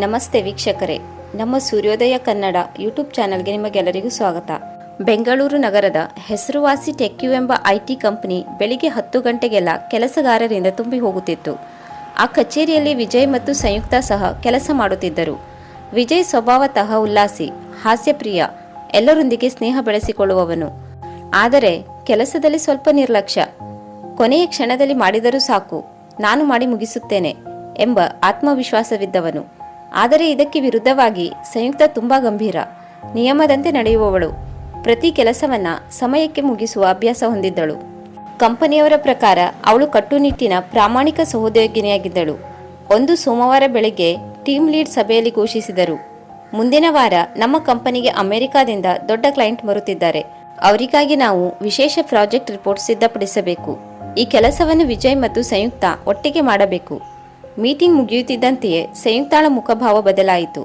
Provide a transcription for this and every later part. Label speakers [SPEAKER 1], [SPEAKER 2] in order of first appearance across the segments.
[SPEAKER 1] ನಮಸ್ತೆ ವೀಕ್ಷಕರೇ. ನಮ್ಮ ಸೂರ್ಯೋದಯ ಕನ್ನಡ ಯೂಟ್ಯೂಬ್ ಚಾನೆಲ್ಗೆ ನಿಮಗೆಲ್ಲರಿಗೂ ಸ್ವಾಗತ. ಬೆಂಗಳೂರು ನಗರದ ಹೆಸರುವಾಸಿ ಟೆಕ್ಯು ಎಂಬ ಐಟಿ ಕಂಪನಿ ಬೆಳಿಗ್ಗೆ ಹತ್ತು ಗಂಟೆಗೆಲ್ಲ ಕೆಲಸಗಾರರಿಂದ ತುಂಬಿ ಹೋಗುತ್ತಿತ್ತು. ಆ ಕಚೇರಿಯಲ್ಲಿ ವಿಜಯ್ ಮತ್ತು ಸಂಯುಕ್ತ ಸಹ ಕೆಲಸ ಮಾಡುತ್ತಿದ್ದರು. ವಿಜಯ್ ಸ್ವಭಾವತಃ ಉಲ್ಲಾಸಿ, ಹಾಸ್ಯಪ್ರಿಯ, ಎಲ್ಲರೊಂದಿಗೆ ಸ್ನೇಹ ಬೆಳೆಸಿಕೊಳ್ಳುವವನು. ಆದರೆ ಕೆಲಸದಲ್ಲಿ ಸ್ವಲ್ಪ ನಿರ್ಲಕ್ಷ್ಯ. ಕೊನೆಯ ಕ್ಷಣದಲ್ಲಿ ಮಾಡಿದರೂ ಸಾಕು, ನಾನು ಮಾಡಿ ಮುಗಿಸುತ್ತೇನೆ ಎಂಬ ಆತ್ಮವಿಶ್ವಾಸವಿದ್ದವನು. ಆದರೆ ಇದಕ್ಕೆ ವಿರುದ್ಧವಾಗಿ ಸಂಯುಕ್ತ ತುಂಬಾ ಗಂಭೀರ. ನಿಯಮದಂತೆ ನಡೆಯುವವಳು. ಪ್ರತಿ ಕೆಲಸವನ್ನ ಸಮಯಕ್ಕೆ ಮುಗಿಸುವ ಅಭ್ಯಾಸ ಹೊಂದಿದ್ದಳು. ಕಂಪನಿಯವರ ಪ್ರಕಾರ ಅವಳು ಕಟ್ಟುನಿಟ್ಟಿನ ಪ್ರಾಮಾಣಿಕ ಸಹೋದ್ಯೋಗಿನಿಯಾಗಿದ್ದಳು. ಒಂದು ಸೋಮವಾರ ಬೆಳಗ್ಗೆ ಟೀಮ್ ಲೀಡ್ ಸಭೆಯಲ್ಲಿ ಘೋಷಿಸಿದರು. ಮುಂದಿನ ವಾರ ನಮ್ಮ ಕಂಪನಿಗೆ ಅಮೆರಿಕಾದಿಂದ ದೊಡ್ಡ ಕ್ಲೈಂಟ್ ಬರುತ್ತಿದ್ದಾರೆ. ಅವರಿಗಾಗಿ ನಾವು ವಿಶೇಷ ಪ್ರಾಜೆಕ್ಟ್ ರಿಪೋರ್ಟ್ ಸಿದ್ಧಪಡಿಸಬೇಕು. ಈ ಕೆಲಸವನ್ನು ವಿಜಯ್ ಮತ್ತು ಸಂಯುಕ್ತ ಒಟ್ಟಿಗೆ ಮಾಡಬೇಕು. ಮೀಟಿಂಗ್ ಮುಗಿಯುತ್ತಿದ್ದಂತೆಯೇ ಸಂಯುಕ್ತಾಳ ಮುಖಭಾವ ಬದಲಾಯಿತು.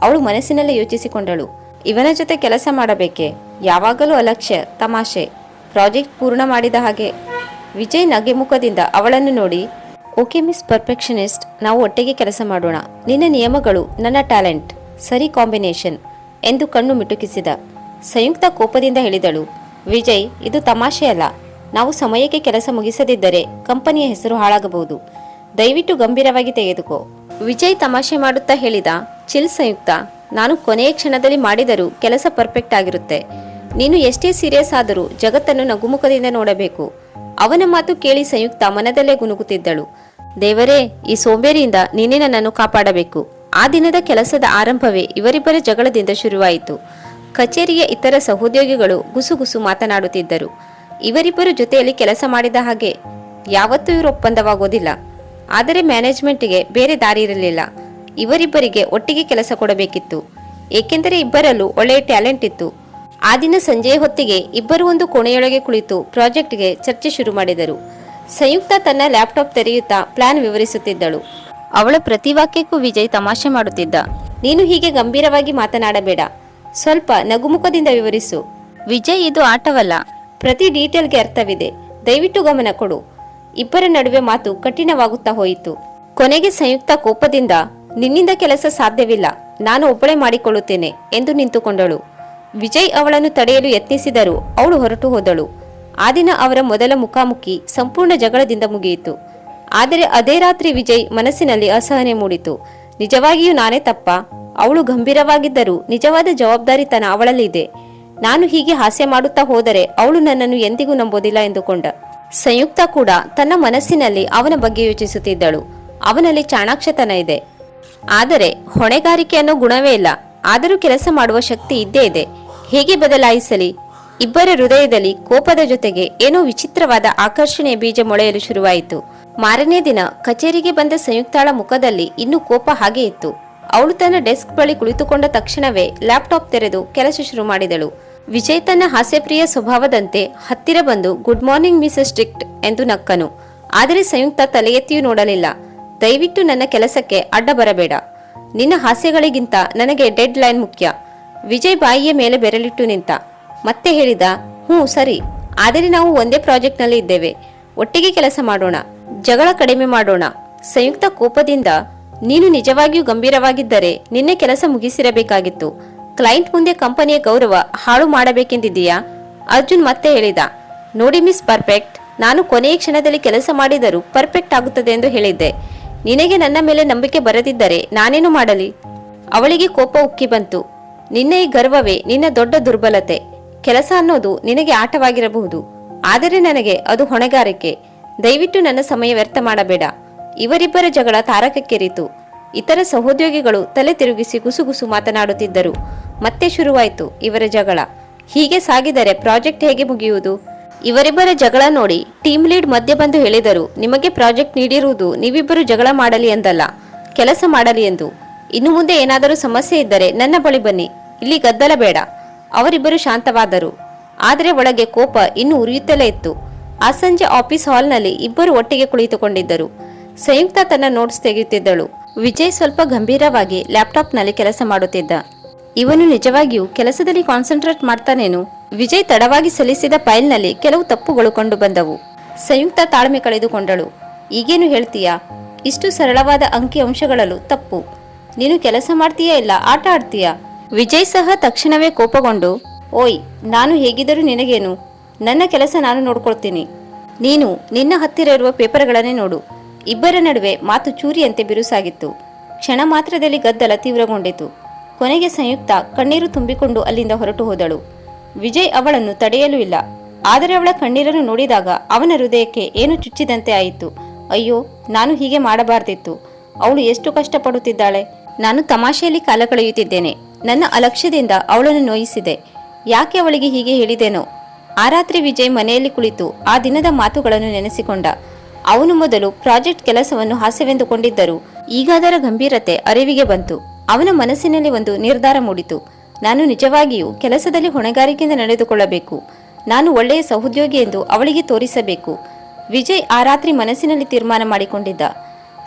[SPEAKER 1] ಅವಳು ಮನಸ್ಸಿನಲ್ಲೇ ಯೋಚಿಸಿಕೊಂಡಳು. ಇವನ ಜೊತೆ ಕೆಲಸ ಮಾಡಬೇಕೆ? ಯಾವಾಗಲೂ ಅಲಕ್ಷ್ಯ, ತಮಾಷೆ. ಪ್ರಾಜೆಕ್ಟ್ ಪೂರ್ಣ ಮಾಡಿದ ಹಾಗೆ. ವಿಜಯ್ ನಗೆ ಮುಖದಿಂದ ಅವಳನ್ನು ನೋಡಿ, ಓಕೆ ಮಿಸ್ ಪರ್ಫೆಕ್ಷನಿಸ್ಟ್, ನಾವು ಒಟ್ಟಿಗೆ ಕೆಲಸ ಮಾಡೋಣ. ನಿನ್ನ ನಿಯಮಗಳು, ನನ್ನ ಟ್ಯಾಲೆಂಟ್. ಸರಿ ಕಾಂಬಿನೇಷನ್, ಎಂದು ಕಣ್ಣು ಮಿಟುಕಿಸಿದ. ಸಂಯುಕ್ತ ಕೋಪದಿಂದ ಹೇಳಿದಳು, ವಿಜಯ್, ಇದು ತಮಾಷೆಯಲ್ಲ ನಾವು ಸಮಯಕ್ಕೆ ಕೆಲಸ ಮುಗಿಸದಿದ್ದರೆ ಕಂಪನಿಯ ಹೆಸರು ಹಾಳಾಗಬಹುದು. ದಯವಿಟ್ಟು ಗಂಭೀರವಾಗಿ ತೆಗೆದುಕೋ. ವಿಜಯ್ ತಮಾಷೆ ಮಾಡುತ್ತಾ ಹೇಳಿದ, ಚಿಲ್ ಸಂಯುಕ್ತ, ನಾನು ಕೊನೆಯ ಕ್ಷಣದಲ್ಲಿ ಮಾಡಿದರೂ ಕೆಲಸ ಪರ್ಫೆಕ್ಟ್ ಆಗಿರುತ್ತೆ. ನೀನು ಎಷ್ಟೇ ಸೀರಿಯಸ್ ಆದರೂ ಜಗತ್ತನ್ನು ನಗುಮುಖದಿಂದ ನೋಡಬೇಕು. ಅವನ ಮಾತು ಕೇಳಿ ಸಂಯುಕ್ತ ಮನದಲ್ಲೇ ಗುನುಗುತ್ತಿದ್ದಳು ದೇವರೇ, ಈ ಸೋಂಬೇರಿಯಿಂದ ನೀನೇ ನನ್ನನ್ನು ಕಾಪಾಡಬೇಕು. ಆ ದಿನದ ಕೆಲಸದ ಆರಂಭವೇ ಇವರಿಬ್ಬರ ಜಗಳದಿಂದ ಶುರುವಾಯಿತು. ಕಚೇರಿಯ ಇತರ ಸಹೋದ್ಯೋಗಿಗಳು ಗುಸುಗುಸು ಮಾತನಾಡುತ್ತಿದ್ದರು. ಇವರಿಬ್ಬರ ಜೊತೆಯಲ್ಲಿ ಕೆಲಸ ಮಾಡಿದ ಹಾಗೆ ಯಾವತ್ತೂ ಇವರು ಒಪ್ಪಂದವಾಗೋದಿಲ್ಲ. ಆದರೆ ಮ್ಯಾನೇಜ್ಮೆಂಟ್ಗೆ ಬೇರೆ ದಾರಿ ಇರಲಿಲ್ಲ. ಇವರಿಬ್ಬರಿಗೆ ಒಟ್ಟಿಗೆ ಕೆಲಸ ಕೊಡಬೇಕಿತ್ತು. ಏಕೆಂದರೆ ಇಬ್ಬರಲ್ಲೂ ಒಳ್ಳೆಯ ಟ್ಯಾಲೆಂಟ್ ಇತ್ತು. ಆ ದಿನ ಸಂಜೆಯ ಹೊತ್ತಿಗೆ ಇಬ್ಬರು ಒಂದು ಕೋಣೆಯೊಳಗೆ ಕುಳಿತು ಪ್ರಾಜೆಕ್ಟ್ಗೆ ಚರ್ಚೆ ಶುರು ಮಾಡಿದರು. ಸಂಯುಕ್ತ ತನ್ನ ಲ್ಯಾಪ್ಟಾಪ್ ತೆರೆಯುತ್ತಾ ಪ್ಲಾನ್ ವಿವರಿಸುತ್ತಿದ್ದಳು. ಅವಳ ಪ್ರತಿ ವಾಕ್ಯಕ್ಕೂ ವಿಜಯ್ ತಮಾಷೆ ಮಾಡುತ್ತಿದ್ದ. ನೀನು ಹೀಗೆ ಗಂಭೀರವಾಗಿ ಮಾತನಾಡಬೇಡ. ಸ್ವಲ್ಪ ನಗುಮುಖದಿಂದ ವಿವರಿಸು. ವಿಜಯ್, ಇದು ಆಟವಲ್ಲ. ಪ್ರತಿ ಡೀಟೇಲ್ಗೆ ಅರ್ಥವಿದೆ. ದಯವಿಟ್ಟು ಗಮನ ಕೊಡು. ಇಬ್ಬರ ನಡುವೆ ಮಾತು ಕಠಿಣವಾಗುತ್ತಾ ಹೋಯಿತು. ಕೊನೆಗೆ ಸಂಯುಕ್ತ ಕೋಪದಿಂದ, ನಿನ್ನಿಂದ ಕೆಲಸ ಸಾಧ್ಯವಿಲ್ಲ, ನಾನು ಒಬ್ಬಳೆ ಮಾಡಿಕೊಳ್ಳುತ್ತೇನೆ ಎಂದು ನಿಂತುಕೊಂಡಳು. ವಿಜಯ್ ಅವಳನ್ನು ತಡೆಯಲು ಯತ್ನಿಸಿದರೂ ಅವಳು ಹೊರಟು ಹೋದಳು. ಆ ದಿನ ಅವರ ಮೊದಲ ಮುಖಾಮುಖಿ ಸಂಪೂರ್ಣ ಜಗಳದಿಂದ ಮುಗಿಯಿತು. ಆದರೆ ಅದೇ ರಾತ್ರಿ ವಿಜಯ್ ಮನಸ್ಸಿನಲ್ಲಿ ಅಸಹನೆ ಮೂಡಿತು. ನಿಜವಾಗಿಯೂ ನಾನೇ ತಪ್ಪ? ಅವಳು ಗಂಭೀರವಾಗಿದ್ದರೂ ನಿಜವಾದ ಜವಾಬ್ದಾರಿತನ ಅವಳಲ್ಲಿದೆ. ನಾನು ಹೀಗೆ ಹಾಸ್ಯ ಮಾಡುತ್ತಾ ಹೋದರೆ ಅವಳು ನನ್ನನ್ನು ಎಂದಿಗೂ ನಂಬೋದಿಲ್ಲ ಎಂದುಕೊಂಡ. ಸಂಯುಕ್ತ ಕೂಡ ತನ್ನ ಮನಸ್ಸಿನಲ್ಲಿ ಅವನ ಬಗ್ಗೆ ಯೋಚಿಸುತ್ತಿದ್ದಳು. ಅವನಲ್ಲಿ ಚಾಣಾಕ್ಷತನ ಇದೆ. ಆದರೆ ಹೊಣೆಗಾರಿಕೆ ಅನ್ನೋ ಗುಣವೇ ಇಲ್ಲ. ಆದರೂ ಕೆಲಸ ಮಾಡುವ ಶಕ್ತಿ ಇದ್ದೇ ಇದೆ. ಹೇಗೆ ಬದಲಾಯಿಸಲಿ? ಇಬ್ಬರ ಹೃದಯದಲ್ಲಿ ಕೋಪದ ಜೊತೆಗೆ ಏನೋ ವಿಚಿತ್ರವಾದ ಆಕರ್ಷಣೆಯ ಬೀಜ ಮೊಳೆಯಲು ಶುರುವಾಯಿತು. ಮಾರನೇ ದಿನ ಕಚೇರಿಗೆ ಬಂದ ಸಂಯುಕ್ತಾಳ ಮುಖದಲ್ಲಿ ಇನ್ನೂ ಕೋಪ ಹಾಗೆ ಇತ್ತು. ಅವಳು ತನ್ನ ಡೆಸ್ಕ್ ಬಳಿ ಕುಳಿತುಕೊಂಡ ತಕ್ಷಣವೇ ಲ್ಯಾಪ್ಟಾಪ್ ತೆರೆದು ಕೆಲಸ ಶುರು ಮಾಡಿದಳು. ವಿಜಯ್ ತನ್ನ ಹಾಸ್ಯಪ್ರಿಯ ಸ್ವಭಾವದಂತೆ ಹತ್ತಿರ ಬಂದು ಗುಡ್ ಮಾರ್ನಿಂಗ್ ಮಿಸಸ್ ಸ್ಟ್ರಿಕ್ಟ್ ಎಂದು ನಕ್ಕನು. ಆದರೆ ಸಂಯುಕ್ತ ತಲೆ ಎತ್ತಿಯೂ ನೋಡಲಿಲ್ಲ. ದಯವಿಟ್ಟು ನನ್ನ ಕೆಲಸಕ್ಕೆ ಅಡ್ಡ ಬರಬೇಡ. ನಿನ್ನ ಹಾಸ್ಯಗಳಿಗಿಂತ ನನಗೆ ಡೆಡ್ ಲೈನ್ ಮುಖ್ಯ. ವಿಜಯ್ ಬಾಯಿಯ ಮೇಲೆ ಬೆರಳಿಟ್ಟು ನಿಂತ. ಮತ್ತೆ ಹೇಳಿದ, ಹ್ಞೂ, ಸರಿ. ಆದರೆ ನಾವು ಒಂದೇ ಪ್ರಾಜೆಕ್ಟ್ನಲ್ಲಿ ಇದ್ದೇವೆ. ಒಟ್ಟಿಗೆ ಕೆಲಸ ಮಾಡೋಣ. ಜಗಳ ಕಡಿಮೆ ಮಾಡೋಣ. ಸಂಯುಕ್ತ ಕೋಪದಿಂದ, ನೀನು ನಿಜವಾಗಿಯೂ ಗಂಭೀರವಾಗಿದ್ದರೆ ನಿನ್ನೆ ಕೆಲಸ ಮುಗಿಸಿರಬೇಕಾಗಿತ್ತು. ಕ್ಲೈಂಟ್ ಮುಂದೆ ಕಂಪನಿಯ ಗೌರವ ಹಾಳು ಮಾಡಬೇಕೆಂದಿದ್ದೀಯಾ? ಅರ್ಜುನ್ ಮತ್ತೆ ಹೇಳಿದ. ನೋಡಿ ಮಿಸ್ ಪರ್ಫೆಕ್ಟ್. ನಾನು ಕೊನೆಯ ಕ್ಷಣದಲ್ಲಿ ಕೆಲಸ ಮಾಡಿದರೂ ಪರ್ಫೆಕ್ಟ್ ಆಗುತ್ತದೆ ಎಂದು ಹೇಳಿದ್ದೆ. ನಿನಗೆ ನನ್ನ ಮೇಲೆ ನಂಬಿಕೆ ಬರದಿದ್ದರೆ ನಾನೇನು ಮಾಡಲಿ? ಅವಳಿಗೆ ಕೋಪ ಉಕ್ಕಿ ಬಂತು. ನಿನ್ನ ಈ ಗರ್ವವೇ ನಿನ್ನ ದೊಡ್ಡ ದುರ್ಬಲತೆ. ಕೆಲಸ ಅನ್ನೋದು ನಿನಗೆ ಆಟವಾಗಿರಬಹುದು. ಆದರೆ ನನಗೆ ಅದು ಹೊಣೆಗಾರಿಕೆ. ದಯವಿಟ್ಟು ನನ್ನ ಸಮಯ ವ್ಯರ್ಥ ಮಾಡಬೇಡ. ಇವರಿಬ್ಬರ ಜಗಳ ತಾರಕಕ್ಕೇರಿತು. ಇತರ ಸಹೋದ್ಯೋಗಿಗಳು ತಲೆ ತಿರುಗಿಸಿ ಗುಸುಗುಸು ಮಾತನಾಡುತ್ತಿದ್ದರು. ಮತ್ತೆ ಶುರುವಾಯಿತು ಇವರ ಜಗಳ. ಹೀಗೆ ಸಾಗಿದರೆ ಪ್ರಾಜೆಕ್ಟ್ ಹೇಗೆ ಮುಗಿಯುವುದು? ಇವರಿಬ್ಬರ ಜಗಳ ನೋಡಿ ಟೀಮ್ ಲೀಡ್ ಮಧ್ಯೆ ಬಂದು ಹೇಳಿದರು, ನಿಮಗೆ ಪ್ರಾಜೆಕ್ಟ್ ನೀಡಿರುವುದು ನೀವಿಬ್ಬರು ಜಗಳ ಮಾಡಲಿ ಎಂದಲ್ಲ, ಕೆಲಸ ಮಾಡಲಿ ಎಂದು. ಇನ್ನು ಮುಂದೆ ಏನಾದರೂ ಸಮಸ್ಯೆ ಇದ್ದರೆ ನನ್ನ ಬಳಿ ಬನ್ನಿ, ಇಲ್ಲಿ ಗದ್ದಲ ಬೇಡ. ಅವರಿಬ್ಬರು ಶಾಂತವಾದರು. ಆದರೆ ಒಳಗೆ ಕೋಪ ಇನ್ನೂ ಉರಿಯುತ್ತಲೇ ಇತ್ತು. ಆ ಸಂಜೆ ಆಫೀಸ್ ಹಾಲ್ನಲ್ಲಿ ಇಬ್ಬರು ಒಟ್ಟಿಗೆ ಕುಳಿತುಕೊಂಡಿದ್ದರು. ಸಂಯುಕ್ತ ತನ್ನ ನೋಟ್ಸ್ ತೆಗೆಯುತ್ತಿದ್ದಳು. ವಿಜಯ್ ಸ್ವಲ್ಪ ಗಂಭೀರವಾಗಿ ಲ್ಯಾಪ್ಟಾಪ್ನಲ್ಲಿ ಕೆಲಸ ಮಾಡುತ್ತಿದ್ದ. ಇವನು ನಿಜವಾಗಿಯೂ ಕೆಲಸದಲ್ಲಿ ಕಾನ್ಸಂಟ್ರೇಟ್ ಮಾಡ್ತಾನೇನು? ವಿಜಯ್ ತಡವಾಗಿ ಸಲ್ಲಿಸಿದ ಫೈಲ್ನಲ್ಲಿ ಕೆಲವು ತಪ್ಪುಗಳು ಕಂಡು ಬಂದವು. ಸಂಯುಕ್ತ ತಾಳ್ಮೆ ಕಳೆದುಕೊಂಡಳು. ಈಗೇನು ಹೇಳ್ತೀಯಾ? ಇಷ್ಟು ಸರಳವಾದ ಅಂಕಿ ಅಂಶಗಳಲ್ಲೂ ತಪ್ಪು. ನೀನು ಕೆಲಸ ಮಾಡ್ತೀಯಾ ಇಲ್ಲ ಆಟ ಆಡ್ತೀಯಾ? ವಿಜಯ್ ಸಹ ತಕ್ಷಣವೇ ಕೋಪಗೊಂಡು, ಓಯ್, ನಾನು ಹೇಗಿದ್ದರೂ ನಿನಗೇನು? ನನ್ನ ಕೆಲಸ ನಾನು ನೋಡ್ಕೊಳ್ತೀನಿ. ನೀನು ನಿನ್ನ ಹತ್ತಿರ ಇರುವ ಪೇಪರ್ಗಳನ್ನೇ ನೋಡು. ಇಬ್ಬರ ನಡುವೆ ಮಾತು ಚೂರಿಯಂತೆ ಬಿರುಸಾಗಿತ್ತು. ಕ್ಷಣ ಮಾತ್ರದಲ್ಲಿ ಗದ್ದಲ ತೀವ್ರಗೊಂಡಿತು. ಕೊನೆಗೆ ಸಂಯುಕ್ತ ಕಣ್ಣೀರು ತುಂಬಿಕೊಂಡು ಅಲ್ಲಿಂದ ಹೊರಟು ಹೋದಳು. ವಿಜಯ್ ಅವಳನ್ನು ತಡೆಯಲೂ ಇಲ್ಲ. ಆದರೆ ಅವಳ ಕಣ್ಣೀರನ್ನು ನೋಡಿದಾಗ ಅವನ ಹೃದಯಕ್ಕೆ ಏನು ಚುಚ್ಚಿದಂತೆ ಆಯಿತು. ಅಯ್ಯೋ, ನಾನು ಹೀಗೆ ಮಾಡಬಾರ್ದಿತ್ತು. ಅವಳು ಎಷ್ಟು ಕಷ್ಟಪಡುತ್ತಿದ್ದಾಳೆ. ನಾನು ತಮಾಷೆಯಲ್ಲಿ ಕಾಲ ಕಳೆಯುತ್ತಿದ್ದೇನೆ. ನನ್ನ ಅಲಕ್ಷ್ಯದಿಂದ ಅವಳನ್ನು ನೋಯಿಸಿದೆ. ಯಾಕೆ ಅವಳಿಗೆ ಹೀಗೆ ಹೇಳಿದೆನೋ. ಆ ರಾತ್ರಿ ವಿಜಯ್ ಮನೆಯಲ್ಲಿ ಕುಳಿತು ಆ ದಿನದ ಮಾತುಗಳನ್ನು ನೆನೆಸಿಕೊಂಡ. ಅವನು ಮೊದಲು ಪ್ರಾಜೆಕ್ಟ್ ಕೆಲಸವನ್ನು ಹಾಸ್ಯವೆಂದುಕೊಂಡಿದ್ದರು. ಈಗ ಅದರ ಗಂಭೀರತೆ ಅರಿವಿಗೆ ಬಂತು. ಅವನ ಮನಸ್ಸಿನಲ್ಲಿ ಒಂದು ನಿರ್ಧಾರ ಮೂಡಿತು. ನಾನು ನಿಜವಾಗಿಯೂ ಕೆಲಸದಲ್ಲಿ ಹೊಣೆಗಾರಿಕೆಯಿಂದ ನಡೆದುಕೊಳ್ಳಬೇಕು. ನಾನು ಒಳ್ಳೆಯ ಸಹೋದ್ಯೋಗಿ ಎಂದು ಅವಳಿಗೆ ತೋರಿಸಬೇಕು. ವಿಜಯ್ ಆ ರಾತ್ರಿ ಮನಸ್ಸಿನಲ್ಲಿ ತೀರ್ಮಾನ ಮಾಡಿಕೊಂಡಿದ್ದ.